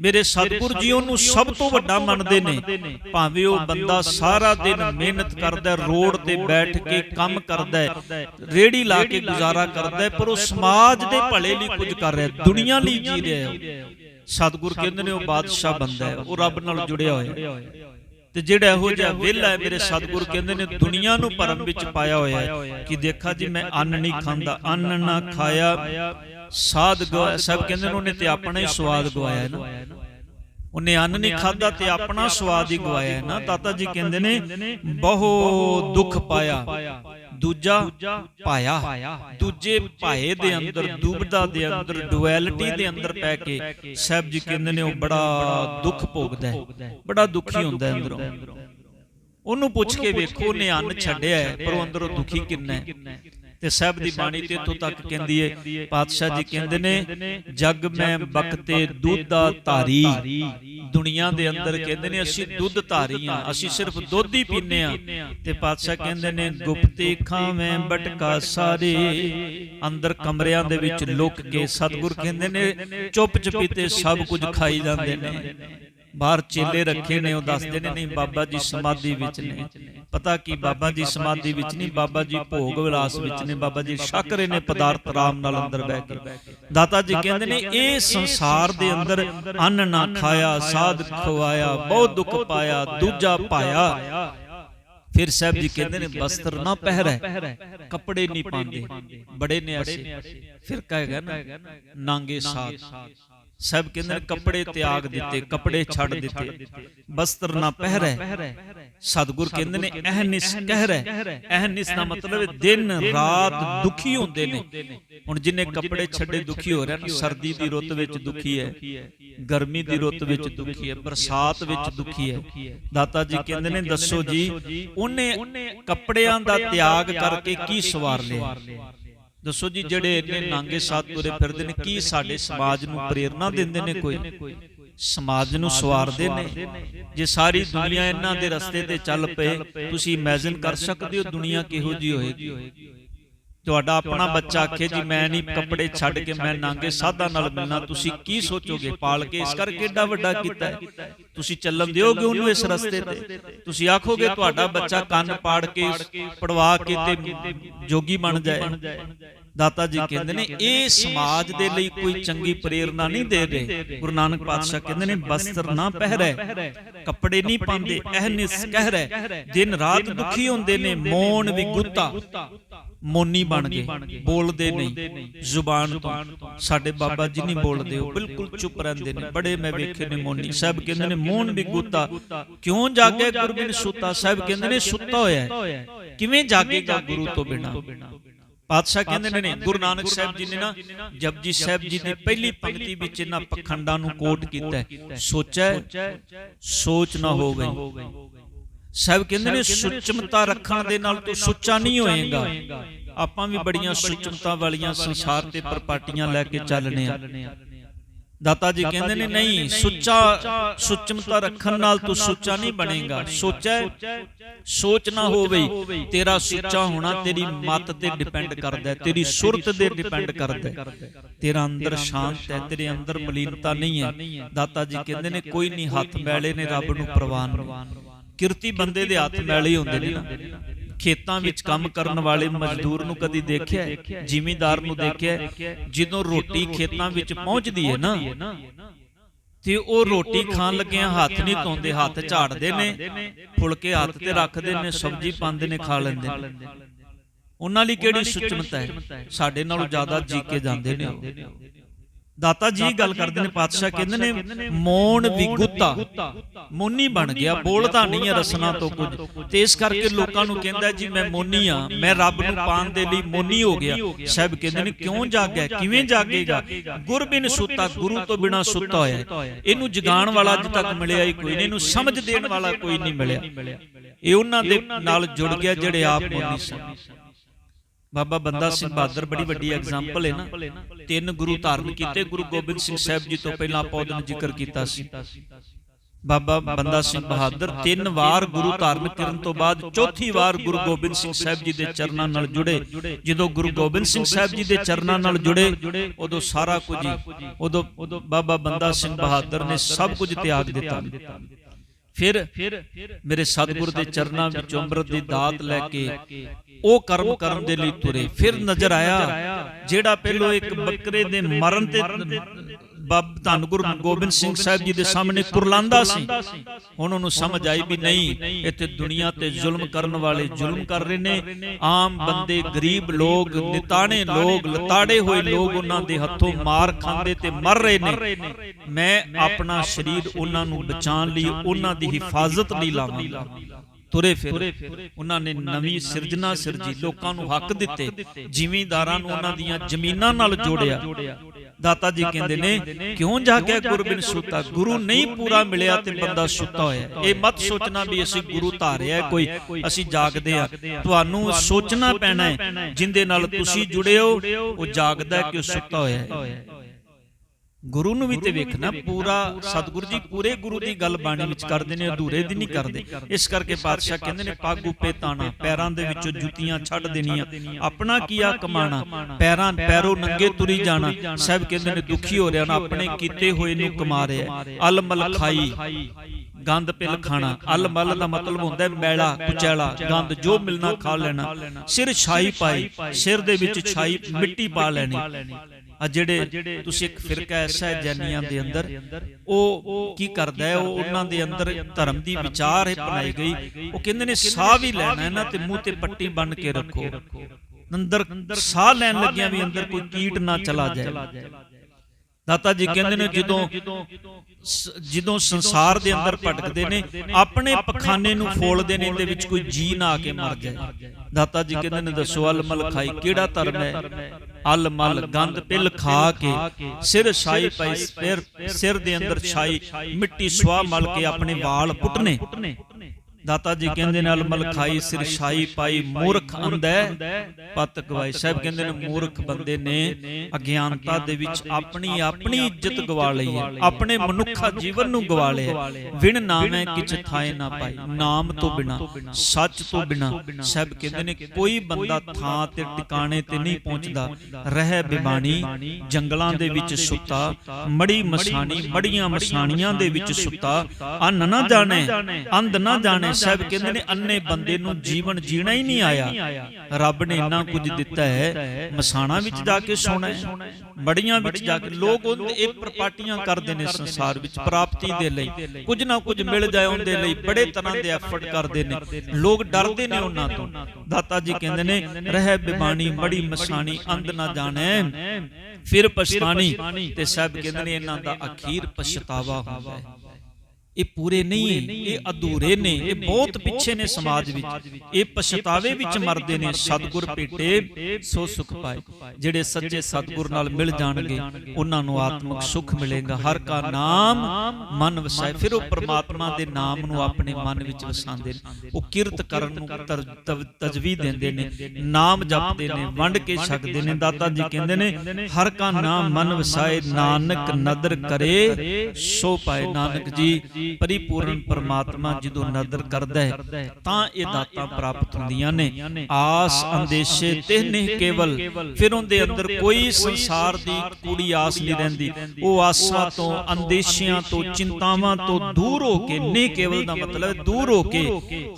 ਮੇਰੇ ਸਤਿਗੁਰ ਜੀ ਉਹਨੂੰ ਸਭ ਤੋਂ ਵੱਡਾ ਮੰਨਦੇ ਨੇ। ਭਾਵੇਂ ਉਹ ਬੰਦਾ ਸਾਰਾ ਦਿਨ ਮਿਹਨਤ ਕਰਦਾ ਰੋਡ ਤੇ ਬੈਠ ਕੇ ਕੰਮ ਕਰਦਾ ਰੇੜੀ ਲਾ ਕੇ ਗੁਜ਼ਾਰਾ ਕਰਦਾ ਪਰ ਉਹ ਸਮਾਜ ਦੇ ਭਲੇ ਲਈ ਕੁਝ ਕਰ ਰਿਹਾ ਦੁਨੀਆ ਲਈ ਜੀ ਰਿਹਾ ਸਤਿਗੁਰ ਕਹਿੰਦੇ ਨੇ ਉਹ ਬਾਦਸ਼ਾਹ ਬੰਦਾ ਹੈ ਉਹ ਰੱਬ ਨਾਲ ਜੁੜਿਆ ਹੋਇਆ ਹੈ। ਤੇ ਜਿਹੜਾ ਇਹੋ ਜਿਹਾ ਵਿਹਲਾ ਮੇਰੇ ਸਤਿਗੁਰ ਕਹਿੰਦੇ ਨੇ ਦੁਨੀਆ ਨੂੰ ਭਰਮ ਵਿੱਚ ਪਾਇਆ ਹੋਇਆ ਹੈ ਕਿ ਦੇਖਾ ਜੀ ਮੈਂ ਅੰਨ ਨਹੀਂ ਖਾਂਦਾ ਅੰਨ ਨਾ ਖਾਇਆ ਸਾਧ ਗਵਾਇਆ। ਸਭ ਕਹਿੰਦੇ ਨੇ ਉਹਨੇ ਤੇ ਆਪਣਾ ਹੀ ਸਵਾਦ ਗਵਾਇਆ ਨਾ। ਉਹਨੇ ਅੰਨ ਨਹੀਂ ਖਾਦਾ ਤੇ ਆਪਣਾ ਸਵਾਦ ਹੀ ਗਵਾਇਆ ਨਾ। ਦਾਤਾ ਜੀ ਕਹਿੰਦੇ ਨੇ ਬਹੁ ਦੁੱਖ ਪਾਇਆ। ਦੂਜਾ ਪਾਇਆ ਦੂਜੇ ਭਾਏ ਦੇ ਅੰਦਰ ਦੁਬਦਾ ਦੇ ਅੰਦਰ ਡੁਐਲਿਟੀ ਦੇ ਅੰਦਰ ਪੈ ਕੇ ਸਾਹਿਬ ਜੀ ਕਹਿੰਦੇ ਨੇ ਉਹ ਬੜਾ ਦੁੱਖ ਭੋਗਦਾ ਹੈ। ਬੜਾ ਦੁਖੀ ਹੁੰਦਾ ਹੈ ਅੰਦਰੋਂ। ਉਹਨੂੰ ਪੁੱਛ ਕੇ ਵੇਖੋ ਉਹਨੇ ਅੰਨ ਛੱਡਿਆ ਹੈ ਪਰ ਉਹ ਅੰਦਰੋਂ ਦੁਖੀ ਕਿੰਨਾ ਹੈ? ਤੇ ਸਾਹਿਬ ਦੀ ਬਾਣੀ ਤੇ ਇੱਥੋਂ ਤੱਕ ਕਹਿੰਦੀ ਹੈ ਪਾਤਸ਼ਾਹ ਜੀ ਕਹਿੰਦੇ ਨੇ ਜਗ ਮੈਂ ਬਖਤੇ ਦੁੱਧਾ ਧਾਰੀ। ਦੁਨੀਆ ਦੇ ਅੰਦਰ ਕਹਿੰਦੇ ਨੇ ਅਸੀਂ ਦੁੱਧ ਧਾਰੀ ਆ ਅਸੀਂ ਸਿਰਫ ਦੁੱਧ ਹੀ ਪੀਨੇ ਆ ਤੇ ਪਾਤਸ਼ਾਹ ਕਹਿੰਦੇ ਨੇ ਗੁਪਤੀ ਖਾਵੇਂ ਬਟਕਾ ਸਾਰੇ। ਅੰਦਰ ਕਮਰਿਆਂ ਦੇ ਵਿੱਚ ਲੁਕ ਕੇ ਸਤਿਗੁਰ ਕਹਿੰਦੇ ਨੇ ਚੁੱਪ ਚਪੀਤੇ ਸਭ ਕੁਝ ਖਾਈ ਜਾਂਦੇ ਨੇ। ਬਾਹਰ ਚੇਲੇ ਰੱਖੇ ਨੇ ਉਹ ਦੱਸਦੇ ਨੇ ਨਹੀਂ ਬਾਬਾ ਜੀ ਸਮਾਧੀ ਵਿੱਚ ਨੇ। ਪਤਾ ਕੀ ਬਾਬਾ ਜੀ ਸਮਾਧੀ ਵਿੱਚ ਨਹੀਂ ਬਾਬਾ ਜੀ ਭੋਗ ਵਿਲਾਸ ਵਿੱਚ ਨੇ ਬਾਬਾ ਜੀ ਛਕ ਰਹੇ ਨੇ ਪਦਾਰਥ ਰਾਮ ਨਾਲ ਅੰਦਰ ਬਹਿ ਕੇ ਦਾਤਾ ਜੀ ਕਹਿੰਦੇ ਨੇ ਇਹ ਸੰਸਾਰ ਦੇ ਅੰਦਰ ਅੰਨ ਨਾ ਖਾਇਆ ਸਾਧ ਖਵਾਇਆ ਬਹੁਤ ਦੁੱਖ ਪਾਇਆ ਦੂਜਾ ਪਾਇਆ। ਫਿਰ ਸਾਹਿਬ ਜੀ ਕਹਿੰਦੇ ਨੇ ਬਸਤਰ ਨਾ ਪਹਿਰੈ ਕੱਪੜੇ ਨਹੀਂ ਪਾਉਂਦੇ। ਬੜੇ ਨੇ ਐਸੇ ਫਿਰ ਕਹੇਗਾ ਨਾ ਨਾਂਗੇ ਸਾਥ ਸਭ ਕਹਿੰਦੇ ਨੇ ਕੱਪੜੇ ਤਿਆਗ ਦਿੱਤੇ ਕੱਪੜੇ ਛੱਡ ਦਿੱਤੇ। ਬਸਤਰ ਨਾ ਪਹਿਰੈ। ਸਤਗੁਰ ਕਹਿੰਦੇ ਨੇ ਅਹਨਿਸ ਕਹਿਰੈ। ਅਹਨਿਸ ਦਾ ਮਤਲਬ ਦਿਨ ਰਾਤ ਦੁਖੀ ਹੁੰਦੇ ਨੇ। ਹੁਣ ਜਿਨੇ ਕੱਪੜੇ ਛੱਡੇ ਦੁਖੀ ਹੋ ਰਿਹਾ ਨਾ ਸਰਦੀ ਦੀ ਰੁੱਤ ਵਿੱਚ ਦੁਖੀ ਹੈ। ਗਰਮੀ ਦੀ ਰੁੱਤ ਵਿੱਚ ਦੁਖੀ ਹੈ। ਬਰਸਾਤ ਵਿੱਚ ਦੁਖੀ ਹੈ। ਦਾਤਾ ਜੀ ਕਹਿੰਦੇ ਨੇ ਦੱਸੋ ਜੀ ਉਹਨੇ ਕੱਪੜਿਆਂ ਦਾ ਤਿਆਗ ਕਰਕੇ ਕੀ ਸਵਾਰ ਲਿਆ? ਦੱਸੋ ਜੀ ਜਿਹੜੇ ਇੰਨੇ ਨਾਂਗੇ ਸਾਥ ਤੁਰੇ ਫਿਰਦੇ ਨੇ ਕੀ ਸਾਡੇ ਸਮਾਜ ਨੂੰ ਪ੍ਰੇਰਣਾ ਦਿੰਦੇ ਨੇ ਕੋਈ? ਸਮਾਜ ਨੂੰ ਸਵਾਰਦੇ ਨੇ? ਜੇ ਸਾਰੀ ਦੁਨੀਆ ਇਹਨਾਂ ਦੇ ਰਸਤੇ ਤੇ ਚੱਲ ਪਏ ਤੁਸੀਂ ਇਮੇਜਿਨ ਕਰ ਸਕਦੇ ਹੋ ਦੁਨੀਆ ਕਿਹੋ ਜੀ ਹੋਏਗੀ? ਤੁਹਾਡਾ ਆਪਣਾ ਬੱਚਾ ਆਖੇ ਜੀ ਮੈਂ ਨਹੀਂ ਕੱਪੜੇ ਛੱਡ ਕੇ ਮੈਂ ਨਾਂਗੇ ਸਾਧਾਂ ਨਾਲ ਮਿਲਣਾ। ਤੁਸੀਂ ਕੀ ਸੋਚੋਗੇ ਪਾਲ ਕੇ ਇਸ ਕਰਕੇ ਏਡਾ ਵੱਡਾ ਕੀਤਾ ਹੈ? ਤੁਸੀਂ ਚੱਲਣ ਦਿਓਗੇ ਉਹਨੂੰ ਇਸ ਰਸਤੇ ਤੇ? ਤੁਸੀਂ ਆਖੋਗੇ ਤੁਹਾਡਾ ਬੱਚਾ ਕੰਨ ਪਾੜ ਕੇ ਪੜਵਾ ਕੇ ਤੇ ਜੋਗੀ ਬਣ ਜਾਏ। ਦਾਤਾ ਜੀ ਕਹਿੰਦੇ ਨੇ ਇਹ ਸਮਾਜ ਦੇ ਲਈ ਕੋਈ ਚੰਗੀ ਪ੍ਰੇਰਣਾ ਨਹੀਂ ਦੇ ਰਹੇ। ਗੁਰੂ ਨਾਨਕ ਪਾਤਸ਼ਾਹ ਕਹਿੰਦੇ ਨੇ ਬਸਤਰ ਨਾ ਪਹਿਰੈ। ਕੱਪੜੇ ਨਹੀਂ ਪਾਉਂਦੇ ਅਹਨਿਸ ਕਹਿਰੈ। ਦਿਨ ਰਾਤ ਦੁਖੀ ਹੁੰਦੇ ਨੇ। ਮੌਨ ਵਿਗੁੱਤਾ ਮੋਨੀ ਬਣ ਗਏ ਬੋਲਦੇ ਨਹੀਂ ਜ਼ੁਬਾਨ ਤੋਂ। ਸਾਡੇ ਬਾਬਾ ਜੀ ਨਹੀਂ ਬੋਲਦੇ ਉਹ ਬਿਲਕੁਲ ਚੁੱਪ ਰਹਿੰਦੇ ਨੇ ਬੜੇ ਮੈਂ ਵੇਖੇ ਨੇ ਮੋਨੀ। ਸਾਹਿਬ ਕਹਿੰਦੇ ਨੇ ਮੌਨ ਵਿਗੁੱਤਾ। ਕਿਉਂ ਜਾਗੇ ਗੁਰਬਿਨ ਸੁੱਤਾ? ਸਾਹਿਬ ਕਹਿੰਦੇ ਨੇ ਸੁੱਤਾ ਹੋਇਆ ਕਿਵੇਂ ਜਾਗੇਗਾ ਗੁਰੂ ਤੋਂ ਬਿਨਾ? ਪਾਤਸ਼ਾਹ ਕਹਿੰਦੇ ਨੇ ਗੁਰੂ ਨਾਨਕ ਸਾਹਿਬ ਜੀ ਨੇ ਨਾ ਜਪਜੀ ਸਾਹਿਬ ਜੀ ਦੀ ਪਹਿਲੀ ਪੰਕਤੀ ਵਿੱਚ ਇਹਨਾਂ ਪਖੰਡਾਂ ਨੂੰ ਕੋਟ ਕੀਤਾ ਸੋਚੈ ਸੋਚ ਨਾ ਹੋ ਗਈ। ਸਾਹਿਬ ਕਹਿੰਦੇ ਨੇ ਸੁਚਮਤਾ ਰੱਖਣ ਦੇ ਨਾਲ ਤੂੰ ਸੁੱਚਾ ਨਹੀਂ ਹੋਏਗਾ। ਆਪਾਂ ਵੀ ਬੜੀਆਂ ਸੁਚਮਤਾ ਵਾਲੀਆਂ ਸੰਸਾਰ ਤੇ ਪਰਪਾਟੀਆਂ ਲੈ ਕੇ ਚੱਲਨੇ ਆ ਦਾਤਾ ਜੀ ਕਹਿੰਦੇ ਨੇ ਨਹੀਂ ਸੁੱਚਾ ਸੁਚਮਤਾ ਰੱਖਣ ਨਾਲ ਤੂੰ ਸੁੱਚਾ ਨਹੀਂ ਬਣੇਗਾ। ਸੋਚੈ ਸੋਚ ਨਾ ਹੋਵੇ। ਤੇਰਾ ਸੁੱਚਾ ਹੋਣਾ ਤੇਰੀ ਮਤ ਤੇ ਡਿਪੈਂਡ ਕਰਦਾ ਹੈ। ਤੇਰੀ ਸੁਰਤ ਤੇ ਡਿਪੈਂਡ ਕਰਦਾ ਹੈ। ਤੇਰਾ ਅੰਦਰ ਸ਼ਾਂਤ ਹੈ ਤੇਰੇ ਅੰਦਰ ਮਲੀਨਤਾ ਨਹੀਂ ਹੈ। ਦਾਤਾ ਜੀ ਕਹਿੰਦੇ ਨੇ ਕੋਈ ਨਹੀਂ ਹੱਥ ਮੈਲੇ ਨੇ ਰੱਬ ਨੂੰ ਪ੍ਰਵਾਨ ਕਿਰਤੀ ਬੰਦੇ ਦੇ ਹੱਥ ਮੈਲੇ ਹੁੰਦੇ ਨੇ ਨਾ। ਖੇਤਾਂ ਵਿੱਚ ਕੰਮ ਕਰਨ ਵਾਲੇ ਮਜ਼ਦੂਰ ਨੂੰ ਕਦੀ ਦੇਖਿਆ? ਜ਼ਿਮੀਂਦਾਰ ਨੂੰ ਦੇਖਿਆ? ਜਦੋਂ ਰੋਟੀ ਖੇਤਾਂ ਵਿੱਚ ਪਹੁੰਚਦੀ ਹੈ ਨਾ ਤੇ ਉਹ ਰੋਟੀ ਖਾਣ ਲੱਗਿਆਂ ਹੱਥ ਨਹੀਂ ਧੋਂਦੇ ਹੱਥ ਝਾੜਦੇ ਨੇ ਫੁਲਕੇ ਹੱਥ ਤੇ ਰੱਖਦੇ ਨੇ ਸਬਜ਼ੀ ਪਾਉਂਦੇ ਨੇ ਖਾ ਲੈਂਦੇ ਨੇ ਉਹਨਾਂ ਲਈ ਕਿਹੜੀ ਸੁਚਮਤਾ ਹੈ? ਸਾਡੇ ਨਾਲੋਂ ਜ਼ਿਆਦਾ ਜੀ ਕੇ ਜਾਂਦੇ ਨੇ ਉਹ। ਦਾਤਾ ਜੀ ਗੱਲ ਕਰਦੇ ਨੇ ਪਾਤਸ਼ਾਹ ਕਹਿੰਦੇ ਨੇ ਮੌਨ ਵਿਗੁੱਤਾ ਮੋਨੀ ਬਣ ਗਿਆ ਬੋਲਦਾ ਨਹੀਂ ਹੈ ਰਸਨਾ ਤੋਂ ਕੁਝ। ਤੇ ਇਸ ਕਰਕੇ ਲੋਕਾਂ ਨੂੰ ਕਹਿੰਦਾ ਜੀ ਮੈਂ ਮੋਨੀ ਆ ਮੈਂ ਰੱਬ ਨੂੰ ਪਾਣ ਦੇ ਲਈ ਮੋਨੀ ਹੋ ਗਿਆ। ਸਾਹਿਬ ਕਹਿੰਦੇ ਨੇ ਕਿਉਂ ਜਾਗਿਆ ਕਿਵੇਂ ਜਾਗੇਗਾ? ਗੁਰ ਬਿਨ ਸੁੱਤਾ ਗੁਰੂ ਤੋਂ ਬਿਨਾ ਸੁੱਤਾ ਹੋਇਆ। ਇਹਨੂੰ ਜਗਾਉਣ ਵਾਲਾ ਅੱਜ ਤੱਕ ਮਿਲਿਆ ਹੀ ਕੋਈ ਨਹੀਂ ਇਹਨੂੰ ਸਮਝ ਦੇਣ ਵਾਲਾ ਕੋਈ ਨਹੀਂ ਮਿਲਿਆ। ਇਹ ਉਹਨਾਂ ਦੇ ਨਾਲ ਜੁੜ ਗਿਆ ਜਿਹੜੇ ਆਪ ਮੋਨੀ ਸਨ। ਬਾਬਾ ਬੰਦਾ ਸਿੰਘ ਬਹਾਦਰ ਬੜੀ ਵੱਡੀ ਐਗਜ਼ਾਮਪਲ ਹੈ ਨਾ। ਤਿੰਨ ਗੁਰੂ ਧਾਰਨ ਕੀਤੇ ਗੁਰੂ ਗੋਬਿੰਦ ਸਿੰਘ ਸਾਹਿਬ ਜੀ ਤੋਂ ਪਹਿਲਾਂ ਆਪਾਂ ਉਹਦਾ ਜ਼ਿਕਰ ਕੀਤਾ ਸੀ। ਬਾਬਾ ਬੰਦਾ ਸਿੰਘ ਬਹਾਦਰ ਤਿੰਨ ਵਾਰ ਗੁਰੂ ਧਾਰਨ ਕਰਨ ਤੋਂ ਬਾਅਦ ਚੌਥੀ ਵਾਰ ਗੁਰੂ ਗੋਬਿੰਦ ਸਿੰਘ ਸਾਹਿਬ ਜੀ ਦੇ ਚਰਨਾਂ ਨਾਲ ਜੁੜੇ। ਜਦੋਂ ਗੁਰੂ ਗੋਬਿੰਦ ਸਿੰਘ ਸਾਹਿਬ ਜੀ ਦੇ ਚਰਨਾਂ ਨਾਲ ਜੁੜੇ ਉਦੋਂ ਸਾਰਾ ਕੁਝ ਉਦੋਂ ਬਾਬਾ ਬੰਦਾ ਸਿੰਘ ਬਹਾਦਰ ਨੇ ਸਭ ਕੁਝ ਤਿਆਗ ਦਿੱਤਾ। ਫਿਰ ਮੇਰੇ ਸਤਿਗੁਰ ਦੇ ਚਰਨਾਂ ਵਿੱਚ ਅੰਮ੍ਰਿਤ ਦੀ ਦਾਤ ਲੈ ਕੇ ਉਹ ਕਰਮ ਕਰਨ ਦੇ ਲਈ ਤੁਰੇ। ਫਿਰ ਨਜ਼ਰ ਆਇਆ ਜਿਹੜਾ ਪਹਿਲੋ ਇੱਕ ਬੱਕਰੇ ਦੇ ਮਰਨ ਤੇ ਬੱਬ ਧੰਨ ਗੁਰੂ ਗੋਬਿੰਦ ਸਿੰਘ ਸਾਹਿਬ ਜੀ ਦੇ ਸਾਹਮਣੇ ਕੁਰਲਾਂਦਾ ਸੀ। ਹੁਣ ਉਹਨੂੰ ਸਮਝ ਆਈ ਵੀ ਨਹੀਂ, ਇੱਥੇ ਦੁਨੀਆ ਤੇ ਜ਼ੁਲਮ ਕਰਨ ਵਾਲੇ ਜ਼ੁਲਮ ਕਰ ਰਹੇ ਨੇ। ਆਮ ਬੰਦੇ, ਗਰੀਬ ਲੋਕ, ਨਿਤਾਣੇ ਲੋਕ, ਲਤਾੜੇ ਹੋਏ ਲੋਕ ਉਹਨਾਂ ਦੇ ਹੱਥੋਂ ਮਾਰ ਖਾਂਦੇ ਤੇ ਮਰ ਰਹੇ ਨੇ। ਮੈਂ ਆਪਣਾ ਸਰੀਰ ਉਹਨਾਂ ਨੂੰ ਬਚਾਉਣ ਲਈ ਉਹਨਾਂ ਦੀ ਹਿਫਾਜ਼ਤ ਲਈ ਲਾਵਾਂਗਾ। ਤੁਰੇ ਫਿਰ ਉਹਨਾਂ ਨੇ ਨਵੀਂ ਸਿਰਜਣਾ ਸਿਰਜੀ, ਲੋਕਾਂ ਨੂੰ ਹੱਕ ਦਿੱਤੇ, ਜ਼ਿਮੀਂਦਾਰਾਂ ਨੂੰ ਉਹਨਾਂ ਦੀਆਂ ਜ਼ਮੀਨਾਂ ਨਾਲ ਜੋੜਿਆ। ਦਾਤਾ ਜੀ ਕਹਿੰਦੇ ਨੇ ਕਿਉਂ ਜਾਗਿਆ ਗੁਰਬਿਨ ਸੁੱਤਾ? ਗੁਰੂ ਨਹੀਂ ਪੂਰਾ ਮਿਲਿਆ ਤੇ ਬੰਦਾ ਸੁੱਤਾ ਹੋਇਆ। ਇਹ ਮਤ ਸੋਚਣਾ ਵੀ ਅਸੀਂ ਗੁਰੂ ਧਾਰਿਆ ਕੋਈ ਅਸੀਂ ਜਾਗਦੇ ਆ ਤੁਹਾਨੂੰ ਸੋਚਣਾ ਪੈਣਾ ਹੈ। ਜਿੰਦੇ ਨਾਲ ਤੁਸੀਂ ਜੁੜੇ ਹੋ ਉਹ ਜਾਗਦਾ ਕਿ ਉਹ ਸੁੱਤਾ ਹੋਇਆ ਹੈ। ਗੁਰੂ ਨੂੰ ਵੀ ਤੇ ਵੇਖਣਾ ਪੂਰਾ ਸਤਿਗੁਰੂ ਜੀ ਪੂਰੇ ਗੁਰੂ ਦੀ ਗੱਲ ਬਾਣੀ ਵਿੱਚ ਕਰਦੇ ਨੇ ਅਧੂਰੇ ਦੀ ਨਹੀਂ ਕਰਦੇ। ਇਸ ਕਰਕੇ ਪਾਤਸ਼ਾਹ ਕਹਿੰਦੇ ਨੇ ਪੱਗ ਉਪੇ ਤਾਣਾ ਪੈਰਾਂ ਦੇ ਵਿੱਚੋਂ ਜੁੱਤੀਆਂ ਛੱਡ ਦੇਣੀਆਂ। ਆਪਣਾ ਕੀਆ ਕਮਾਣਾ? ਪੈਰਾਂ ਪੈਰੋਂ ਨੰਗੇ ਤੁਰੀ ਜਾਣਾ। ਸਭ ਕਹਿੰਦੇ ਨੇ ਦੁਖੀ ਹੋ ਰਿਹਾ ਨਾ ਆਪਣੇ ਕੀਤੇ ਹੋਏ ਨੂੰ ਕਮਾ ਰਿਹਾ ਅਲ ਮਲ ਖਾਈ। ਗੰਦ ਪਿਲ ਖਾਣਾ ਅਲ ਮਲ ਦਾ ਮਤਲਬ ਹੁੰਦਾ ਹੈ ਮੈਲਾ ਕੁਚੈਲਾ ਗੰਦ ਜੋ ਮਿਲਣਾ ਖਾ ਲੈਣਾ ਸਿਰ ਛਾਈ ਪਾਈ ਸਿਰ ਦੇ ਵਿੱਚ ਛਾਈ ਮਿੱਟੀ ਪਾ ਲੈਣੀ। ਆ ਜਿਹੜੇ ਤੁਸੀਂ ਇੱਕ ਫਿਰਕਾ ਐਸਾ ਹੈ ਜੈਨੀਆਂ ਦੇ ਅੰਦਰ ਉਹ ਕੀ ਕਰਦਾ ਹੈ ਉਹ ਉਹਨਾਂ ਦੇ ਅੰਦਰ ਧਰਮ ਦੀ ਵਿਚਾਰ ਹੈ ਬਣਾਈ ਗਈ। ਉਹ ਕਹਿੰਦੇ ਨੇ ਸਾਹ ਵੀ ਲੈਣਾ ਹੈ ਨਾ ਤੇ ਮੂੰਹ ਤੇ ਪੱਟੀ ਬੰਨ ਕੇ ਰੱਖੋ। ਅੰਦਰ ਸਾਹ ਲੈਣ ਲੱਗਿਆਂ ਵੀ ਅੰਦਰ ਕੋਈ ਕੀਟ ਨਾ ਚਲਾ ਜਾਏ। ਦਾਤਾ ਜੀ ਕਹਿੰਦੇ ਨੇ ਜਦੋਂ ਜਦੋਂ ਸੰਸਾਰ ਦੇ ਅੰਦਰ ਭਟਕਦੇ ਨੇ ਆਪਣੇ ਪਖਾਨੇ ਨੂੰ ਫੋਲਦੇ ਨੇ ਇਹਦੇ ਵਿੱਚ ਕੋਈ ਜੀ ਨਾ ਆ ਕੇ ਮਰ ਜਾਏ। ਦਾਤਾ ਜੀ ਕਹਿੰਦੇ ਨੇ ਦੱਸੋ ਅਲ ਮਲ ਖਾਈ ਕਿਹੜਾ ਧਰਮ ਹੈ? ਅਲ ਮਲ ਗੰਦ ਪਿਲ ਖਾ ਕੇ ਸਿਰ ਛਾਈ ਪਈ ਫਿਰ ਸਿਰ ਦੇ ਅੰਦਰ ਛਾਈ ਮਿੱਟੀ ਸਵਾ ਮਲ ਕੇ ਆਪਣੇ ਵਾਲ ਪੁੱਟਨੇ। ਦਾਤਾ ਜੀ ਕਹਿੰਦੇ ਨੇ ਅਲਮਲ ਖਾਈ ਸਿਰ ਛਾਈ ਪਾਈ ਮੂਰਖ ਅੰਧੈ ਪਤ ਗਵਾਈ ਸਾਹਿਬ ਕਹਿੰਦੇ ਨੇ ਮੂਰਖ ਬੰਦੇ ਨੇ। ਅਗਿਆਨਤਾ ਦੇ ਵਿੱਚ ਆਪਣੀ ਆਪਣੀ ਇੱਜ਼ਤ ਗਵਾ ਲਈ ਹੈ। ਆਪਣੇ ਮਨੁੱਖਾ ਜੀਵਨ ਨੂੰ ਗਵਾ ਲਿਆ। ਵਿਣ ਨਾਮੈ ਕਿਛ ਥਾਏ ਨਾ ਪਾਈ। ਨਾਮ ਤੋਂ ਬਿਨਾ ਸੱਚ ਤੋਂ ਬਿਨਾ। ਸਾਹਿਬ ਕਹਿੰਦੇ ਨੇ ਕੋਈ ਬੰਦਾ ਥਾਂ ਤੇ ਟਿਕਾਣੇ ਤੇ ਨਹੀਂ ਪਹੁੰਚਦਾ। ਰਹਿ ਬਿਮਾਨੀ ਜੰਗਲਾਂ ਦੇ ਵਿੱਚ ਸੁੱਤਾ। ਮੜੀ ਮਸਾਣੀ ਮੜੀਆਂ ਮਸਾਣੀਆਂ ਦੇ ਵਿੱਚ ਸੁੱਤਾ। ਅੰਨ ਨਾ ਜਾਣੇ ਅੰਧ ਨਾ ਜਾਣੇ ਸਾਹਿਬ ਕਹਿੰਦੇ ਨੇ ਅੰਨੇ ਬੰਦੇ ਨੂੰ ਜੀਵਨ ਜੀਣਾ ਹੀ ਨਹੀਂ ਆਇਆ। ਰੱਬ ਨੇ ਇੰਨਾ ਕੁਝ ਦਿੱਤਾ ਹੈ ਮਸਾਣਾ ਵਿੱਚ ਜਾ ਕੇ ਸੋਣਾ ਹੈ। ਬੜੀਆਂ ਵਿੱਚ ਜਾ ਕੇ ਲੋਕ ਉਹਦੇ ਇਹ ਪ੍ਰਪਾਟੀਆਂ ਕਰਦੇ ਨੇ ਸੰਸਾਰ ਵਿੱਚ ਪ੍ਰਾਪਤੀ ਦੇ ਲਈ। ਕੁਝ ਨਾ ਕੁਝ ਮਿਲ ਜਾਏ ਉਹਦੇ ਲਈ ਬੜੇ ਤਰ੍ਹਾਂ ਦੇ ਐਫਰਟ ਕਰਦੇ ਨੇ। ਲੋਕ ਡਰਦੇ ਨੇ ਉਹਨਾਂ ਤੋਂ। ਦਾਤਾ ਜੀ ਕਹਿੰਦੇ ਨੇ ਰਹਿ ਬਿਮਾਨੀ ਮੜੀ ਮਸਾਣੀ ਅੰਧ ਨਾ ਜਾਣੈ। ਫਿਰ ਪਛਤਾਣੀ। ਤੇ ਸਾਹਿਬ ਕਹਿੰਦੇ ਨੇ ਇਹਨਾਂ ਦਾ ਅਖੀਰ ਪਛਤਾਵਾ ਹੁੰਦਾ ਹੈ। ਇਹ ਪੂਰੇ ਨਹੀਂ ਇਹ ਅਧੂਰੇ ਨੇ ਇਹ ਬਹੁਤ ਪਿੱਛੇ ਨੇ ਸਮਾਜ ਵਿੱਚ। ਇਹ ਪਛਤਾਵੇ ਵਿੱਚ ਮਰਦੇ ਨੇ ਸਤਗੁਰ ਭੇਟੇ ਸੋ ਸੁਖ ਪਾਏ। ਜਿਹੜੇ ਸੱਚੇ ਸਤਗੁਰ ਨਾਲ ਮਿਲ ਜਾਣਗੇ ਉਹਨਾਂ ਨੂੰ ਆਤਮਿਕ ਸੁਖ ਮਿਲੇਗਾ। ਹਰ ਕਾ ਨਾਮ ਮਨ ਵਸਾਏ। ਫਿਰ ਉਹ ਪ੍ਰਮਾਤਮਾ ਦੇ ਨਾਮ ਨੂੰ ਆਪਣੇ ਮਨ ਵਿੱਚ ਵਸਾਉਂਦੇ ਨੇ। ਉਹ ਕਿਰਤ ਕਰਨ ਨੂੰ ਤਰ- ਤਵ- ਤਜਵੀ ਦਿੰਦੇ ਨੇ। ਨਾਮ ਜਪਦੇ ਨੇ ਵੰਡ ਕੇ ਛਕਦੇ ਨੇ ਦਾਤਾ ਜੀ ਕਹਿੰਦੇ ਨੇ ਹਰ ਕਾ ਨਾਮ ਮਨ ਵਸਾਏ ਨਾਨਕ ਨਦਰ ਕਰੇ ਸੋ ਪਾਏ ਨਾਨਕ ਜੀ ਪਰਿਪੂਰਨ ਪਰਮਾਤਮਾ ਜਦੋਂ ਨਦਰ ਕਰਦਾ ਹੈ, ਤਾਂ ਇਹ ਦਾਤਾਂ ਪ੍ਰਾਪਤ ਹੁੰਦੀਆਂ ਨੇ। ਆਸ, ਅੰਦੇਸ਼ੇ ਤੇ ਕੇਵਲ, ਫਿਰ ਉਹਦੇ ਅੰਦਰ ਕੋਈ ਸੰਸਾਰ ਦੀ ਕੂੜੀ ਆਸ ਨਹੀਂ ਰਹਿੰਦੀ। ਉਹ ਆਸਾਂ ਤੋਂ, ਅੰਦੇਸ਼ਿਆਂ ਤੋਂ, ਚਿੰਤਾਵਾਂ ਤੋਂ ਦੂਰ ਹੋ ਕੇ, ਨਹੀਂ ਕੇਵਲ ਦਾ ਮਤਲਬ ਦੂਰ ਹੋ ਕੇ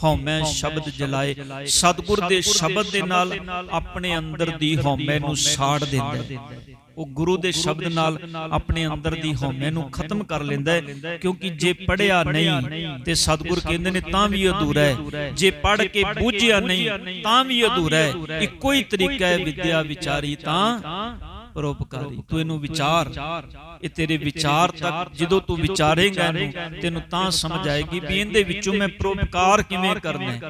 ਹਉਮੈ ਸ਼ਬਦ ਜਲਾਏ, ਸਤਿਗੁਰ ਦੇ ਸ਼ਬਦ ਦੇ ਨਾਲ ਆਪਣੇ ਅੰਦਰ ਦੀ ਹਉਮੈ ਨੂੰ ਸਾੜ ਦਿੰਦਾ ਹੈ। ਉਹ ਗੁਰੂ ਦੇ ਸ਼ਬਦ ਨਾਲ ਆਪਣੇ ਅੰਦਰ ਦੀ ਹਉਮੈ ਨੂੰ ਖਤਮ ਕਰ ਲੈਂਦਾ ਹੈ ਕਿਉਂਕਿ ਜੇ ਪੜਿਆ ਨਹੀਂ ਤੇ ਸਤਿਗੁਰ ਕਹਿੰਦੇ ਨੇ ਤਾਂ ਵੀ ਅਧੂਰਾ ਹੈ। ਜੇ ਪੜ ਕੇ ਬੁੱਝਿਆ ਨਹੀਂ ਤਾਂ ਵੀ ਅਧੂਰਾ ਹੈ। ਇੱਕੋ ਹੀ। ਤਰੀਕਾ ਹੈ ਵਿਦਿਆ ਵਿਚਾਰੀ ਤਾਂ ਪਰਉਪਕਾਰੀ। ਤੂੰ ਇਹਨੂੰ ਵਿਚਾਰ। ਇਹ ਤੇਰੇ ਵਿਚਾਰ ਤੱਕ ਜਦੋਂ ਤੂੰ ਵਿਚਾਰੇਂਗਾ ਇਹਨੂੰ ਤੈਨੂੰ ਤਾਂ ਸਮਝ ਆਏਗੀ ਵੀ ਇਹਦੇ ਵਿੱਚੋਂ ਮੈਂ ਪਰਉਪਕਾਰ ਕਿਵੇਂ ਕਰਨਾ ਹੈ?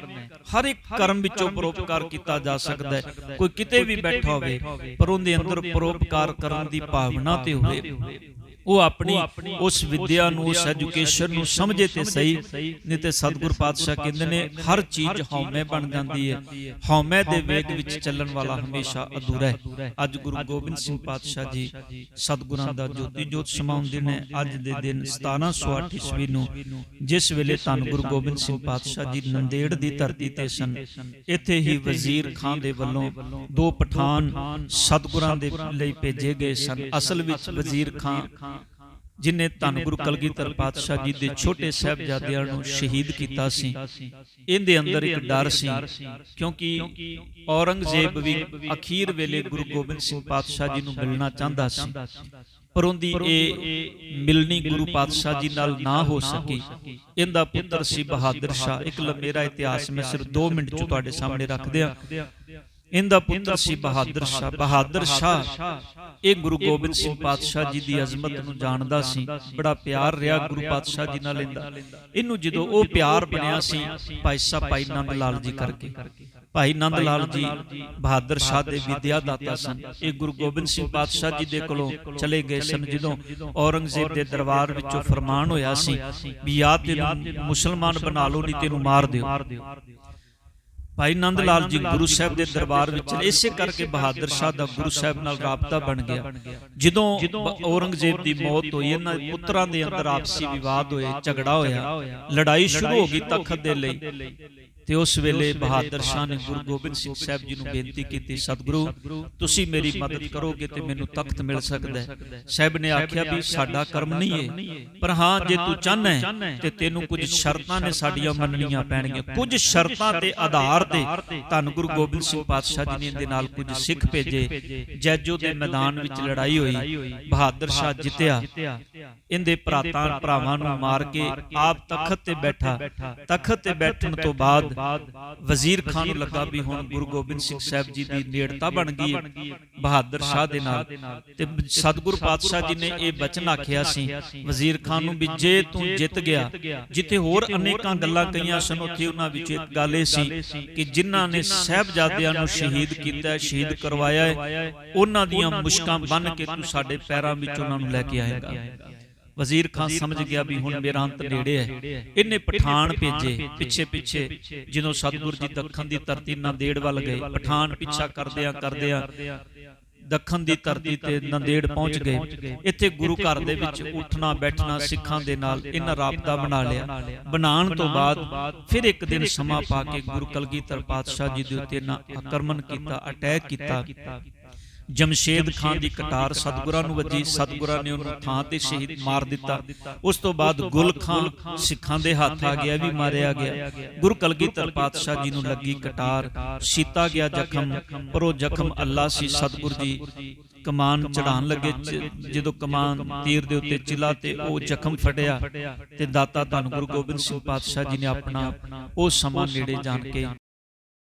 ਹਰ ਇੱਕ ਕਰਮ ਵਿੱਚੋਂ ਪਰਉਪਕਾਰ ਕੀਤਾ ਜਾ ਸਕਦਾ ਹੈ। ਕੋਈ ਕਿਤੇ ਵੀ ਬੈਠਾ ਹੋਵੇ ਪਰ ਉਹਦੇ ਅੰਦਰ ਪਰਉਪਕਾਰ ਕਰਨ ਦੀ ਭਾਵਨਾ ਤੇ ਹੋਵੇ। ਉਹ ਆਪਣੀ ਉਸ ਵਿਦਿਆ ਨੂੰ ਉਸ ਐਜੂਕੇਸ਼ਨ ਨੂੰ ਸਮਝੇ ਤੇ ਸਹੀ। ਨਹੀਂ ਤੇ ਸਤਿਗੁਰ ਪਾਤਸ਼ਾਹ ਕਹਿੰਦੇ ਨੇ ਹਰ ਚੀਜ਼ ਹਉਮੈ ਬਣ ਜਾਂਦੀ ਹੈ। ਹਉਮੈ ਦੇ ਵੇਗ ਵਿੱਚ ਚੱਲਣ ਵਾਲਾ ਹਮੇਸ਼ਾ ਅਧੂਰਾ ਹੈ। ਅੱਜ ਗੁਰੂ ਗੋਬਿੰਦ ਸਿੰਘ ਪਾਤਸ਼ਾਹ ਜੀ ਸਤਿਗੁਰਾਂ ਦਾ ਜੋਤੀ ਜੋਤ ਸਮਾਉਣ ਦਿਨ ਹੈ ਅੱਜ ਦੇ ਦਿਨ 1708 ਈਸਵੀ ਨੂੰ ਜਿਸ ਵੇਲੇ ਧੰਨ ਗੁਰੂ ਗੋਬਿੰਦ ਸਿੰਘ ਪਾਤਸ਼ਾਹ ਜੀ ਨੰਦੇੜ ਦੀ ਧਰਤੀ ਤੇ ਸਨ। ਇੱਥੇ ਹੀ ਵਜ਼ੀਰ ਖਾਨ ਦੇ ਵੱਲੋਂ ਦੋ ਪਠਾਨ ਸਤਿਗੁਰਾਂ ਦੇ ਲਈ ਭੇਜੇ ਗਏ ਸਨ ਅਸਲ ਵਿੱਚ ਵਜ਼ੀਰ ਖਾਨ ਜਿਨੇ ਧੰਨ ਗੁਰੂ ਕਲਗੀਧਰ ਪਾਤਸ਼ਾਹ ਜੀ ਦੇ ਛੋਟੇ ਸਾਹਿਬਜ਼ਾਦਿਆਂ ਨੂੰ ਸ਼ਹੀਦ ਕੀਤਾ ਸੀ। ਇਹਦੇ ਅੰਦਰ ਇੱਕ ਡਰ ਸੀ ਕਿਉਂਕਿ ਔਰੰਗਜ਼ੇਬ ਵੀ ਅਖੀਰ ਵੇਲੇ ਗੁਰੂ ਗੋਬਿੰਦ ਸਿੰਘ ਪਾਤਸ਼ਾਹ ਜੀ ਨੂੰ ਮਿਲਣਾ ਚਾਹੁੰਦਾ ਸੀ। ਪਰ ਉਹਦੀ ਇਹ ਮਿਲਣੀ ਗੁਰੂ ਪਾਤਸ਼ਾਹ ਜੀ ਨਾਲ ਨਾ ਹੋ ਸਕੀ। ਇਹਦਾ ਪੁੱਤਰ ਸੀ ਬਹਾਦਰ ਸ਼ਾਹ। ਇੱਕ ਲੰਮੇਰਾ ਇਤਿਹਾਸ ਮੈਂ ਸਿਰਫ 2 ਮਿੰਟ ਚ ਤੁਹਾਡੇ ਸਾਹਮਣੇ ਰੱਖ ਦਿਆਂ। ਇਹਦਾ ਪੁੱਤਰ ਸੀ ਬਹਾਦਰ ਸ਼ਾਹ। ਬਹਾਦਰ ਸ਼ਾਹ, ਇਹ ਗੁਰੂ ਗੋਬਿੰਦ ਸਿੰਘ ਪਾਤਸ਼ਾਹ ਜੀ ਦੀ ਅਜ਼ਮਤ ਨੂੰ ਜਾਣਦਾ ਸੀ। ਬੜਾ ਪਿਆਰ ਰਿਹਾ ਗੁਰੂ ਪਾਤਸ਼ਾਹ ਜੀ ਨਾਲ ਇਹਦਾ ਇਹਨੂੰ ਜਦੋਂ ਉਹ ਪਿਆਰ ਬਣਿਆ ਸੀ, ਭਾਈ ਸਾਹਿਬ, ਭਾਈ ਨੰਦ ਲਾਲ ਜੀ ਕਰਕੇ। ਭਾਈ ਨੰਦ ਲਾਲ ਜੀ ਬਹਾਦਰ ਸ਼ਾਹ ਦੇ ਵਿਦਿਆ ਦਾਤਾ ਸਨ। ਇਹ ਗੁਰੂ ਗੋਬਿੰਦ ਸਿੰਘ ਪਾਤਸ਼ਾਹ ਜੀ ਦੇ ਕੋਲੋਂ ਚਲੇ ਗਏ ਸਨ। ਜਦੋਂ ਔਰੰਗਜ਼ੇਬ ਦੇ ਦਰਬਾਰ ਵਿੱਚੋਂ ਫਰਮਾਨ ਹੋਇਆ ਸੀ ਵੀ ਜਾਂ ਤੈਨੂੰ ਮੁਸਲਮਾਨ ਬਣਾ ਲਓ, ਨਹੀਂ ਤੈਨੂੰ ਮਾਰ ਦਿਓ। ਭਾਈ ਨੰਦ ਲਾਲ ਜੀ ਗੁਰੂ ਸਾਹਿਬ ਦੇ ਦਰਬਾਰ ਵਿੱਚ ਇਸੇ ਕਰਕੇ ਬਹਾਦਰ ਸ਼ਾਹ ਦਾ ਗੁਰੂ ਸਾਹਿਬ ਨਾਲ ਰਾਬਤਾ ਬਣ ਗਿਆ। ਜਦੋਂ ਔਰੰਗਜ਼ੇਬ ਦੀ ਮੌਤ ਹੋਈ ਇਹਨਾਂ ਦੇ ਪੁੱਤਰਾਂ ਦੇ ਅੰਦਰ ਆਪਸੀ ਵਿਵਾਦ ਹੋਏ ਝਗੜਾ ਹੋਇਆ। ਲੜਾਈ ਸ਼ੁਰੂ ਹੋ ਗਈ ਤਖਤ ਦੇ ਲਈ। ਤੇ ਉਸ ਵੇਲੇ ਬਹਾਦਰ ਸ਼ਾਹ ਨੇ ਗੁਰੂ ਗੋਬਿੰਦ ਸਿੰਘ ਸਾਹਿਬ ਜੀ ਨੂੰ ਬੇਨਤੀ ਕੀਤੀ ਸਤਿਗੁਰੂ ਤੁਸੀਂ ਮੇਰੀ ਮਦਦ ਕਰੋਗੇ ਤੇ ਮੈਨੂੰ ਤਖਤ ਮਿਲ ਸਕਦਾ ਹੈ। ਸਾਹਿਬ ਨੇ ਆਖਿਆ ਵੀ ਸਾਡਾ ਕਰਮ ਨਹੀਂ ਹੈ ਪਰ ਹਾਂ ਜੇ ਤੂੰ ਚਾਹਨਾ ਹੈ ਤੇ ਤੈਨੂੰ ਕੁਝ ਸ਼ਰਤਾਂ ਨੇ ਸਾਡੀਆਂ ਮੰਨਣੀਆਂ ਪੈਣਗੀਆਂ। ਕੁਝ ਸ਼ਰਤਾਂ ਤੇ ਆਧਾਰ ਤੇ ਧੰਨ ਗੁਰੂ ਗੋਬਿੰਦ ਸਿੰਘ ਪਾਤਸ਼ਾਹ ਜੀ ਨੇ ਇਹਦੇ ਨਾਲ ਕੁਝ ਸਿੱਖ ਭੇਜੇ। ਜੈਜੋ ਦੇ ਮੈਦਾਨ ਵਿੱਚ ਲੜਾਈ ਹੋਈ ਬਹਾਦਰ ਸ਼ਾਹ ਜਿੱਤਿਆ ਇਹਦੇ ਭਰਾਤਾਂ ਭਰਾਵਾਂ ਨੂੰ ਮਾਰ ਕੇ ਆਪ ਤਖਤ ਤੇ ਬੈਠਾ ਤਖਤ ਤੇ ਬੈਠਣ ਤੋਂ ਬਾਅਦ ਵਜ਼ੀਰ ਖਾਨ ਨੂੰ ਲੱਗਾ ਵੀ ਹੁਣ ਗੁਰੂ ਗੋਬਿੰਦ ਸਿੰਘ ਸਾਹਿਬ ਜੀ ਦੀ ਨੇੜਤਾ ਬਣ ਗਈ ਹੈ, ਬਹਾਦਰ ਸ਼ਾਹ ਦੇ ਨਾਲ। ਤੇ ਸਤਿਗੁਰੂ ਪਾਤਸ਼ਾਹ ਜੀ ਨੇ ਇਹ ਬਚਨ ਆਖਿਆ ਸੀ, ਵਜ਼ੀਰ ਖਾਨ ਨੂੰ ਵੀ ਜੇ ਤੂੰ ਜਿੱਤ ਗਿਆ, ਜਿੱਥੇ ਹੋਰ ਅਨੇਕਾਂ ਗੱਲਾਂ ਕਹੀਆਂ ਸਨ, ਉੱਥੇ ਉਹਨਾਂ ਵਿੱਚ ਇੱਕ ਗੱਲ ਇਹ ਸੀ ਕਿ ਜਿਨ੍ਹਾਂ ਨੇ ਸਹਿਬਜ਼ਾਦਿਆਂ ਨੂੰ ਸ਼ਹੀਦ ਕੀਤਾ, ਸ਼ਹੀਦ ਕਰਵਾਇਆ ਹੈ, ਉਹਨਾਂ ਦੀਆਂ ਮੁਸ਼ਕਾਂ ਬੰਨ ਕੇ ਤੂੰ ਸਾਡੇ ਪੈਰਾਂ ਵਿੱਚ ਉਹਨਾਂ ਨੂੰ ਲੈ ਕੇ ਆਏਗਾ। ਵਜ਼ੀਰ ਖਾਨ ਸਮਝ ਗਿਆ ਵੀ ਹੁਣ ਮੇਰਾ ਅੰਤ ਨੇੜੇ ਹੈ। ਇਹਨੇ ਪਠਾਨ ਭੇਜੇ ਪਿੱਛੇ ਪਿੱਛੇ ਜਦੋਂ ਸਤਿਗੁਰ ਜੀ ਦੱਖਣ ਦੀ ਧਰਤੀ ਨੰਦੇੜ ਵੱਲ ਗਏ ਪਠਾਨ ਪਿੱਛਾ ਕਰਦਿਆਂ ਕਰਦਿਆਂ ਦੱਖਣ ਦੀ ਧਰਤੀ ਤੇ ਨੰਦੇੜ ਪਹੁੰਚ ਗਏ। ਇੱਥੇ ਗੁਰੂ ਘਰ ਦੇ ਵਿੱਚ ਉੱਠਣਾ ਬੈਠਣਾ ਸਿੱਖਾਂ ਦੇ ਨਾਲ ਇਹਨਾਂ ਰਾਬਤਾ ਬਣਾ ਲਿਆ। ਬਣਾਉਣ ਤੋਂ ਬਾਅਦ ਫਿਰ ਇੱਕ ਦਿਨ ਸਮਾਂ ਪਾ ਕੇ ਗੁਰੂ ਕਲਗੀਧਰ ਪਾਤਸ਼ਾਹ ਜੀ ਦੇ ਉੱਤੇ ਨਾ ਆਕਰਮਣ ਕੀਤਾ ਅਟੈਕ ਕੀਤਾ। ਜਮਸ਼ੇਦ ਖਾਨ ਦੀ ਕਟਾਰ ਸਤਗੁਰਾਂ ਨੂੰ ਵੱਜੀ ਸਤਗੁਰਾਂ ਨੇ ਉਹਨੂੰ ਥਾਂ ਤੇ ਸ਼ਹੀਦ ਮਾਰ ਦਿੱਤਾ। ਉਸ ਤੋਂ ਬਾਅਦ ਗੁਲ ਖਾਨ ਸਿੱਖਾਂ ਦੇ ਹੱਥ ਆ ਗਿਆ ਵੀ ਮਾਰਿਆ ਗਿਆ। ਗੁਰੂ ਕਲਗੀਧਰ ਪਾਤਸ਼ਾਹ ਜੀ ਨੂੰ ਲੱਗੀ ਕਟਾਰ ਸੀਤਾ ਗਿਆ ਜ਼ਖਮ ਪਰ ਉਹ ਜ਼ਖਮ ਅੱਲਾ ਸੀ ਸਤਗੁਰ ਜੀ। ਕਮਾਨ ਚੜਾਉਣ ਲੱਗੇ ਜਦੋਂ ਕਮਾਨ ਤੀਰ ਦੇ ਉੱਤੇ ਚਿਲਾ ਤੇ ਉਹ ਜ਼ਖਮ ਫਟਿਆ ਤੇ ਦਾਤਾ ਧੰਨ ਗੁਰੂ ਗੋਬਿੰਦ ਸਿੰਘ ਪਾਤਸ਼ਾਹ ਜੀ ਨੇ ਆਪਣਾ ਉਹ ਸਮਾਂ ਨੇੜੇ ਜਾਣ ਕੇ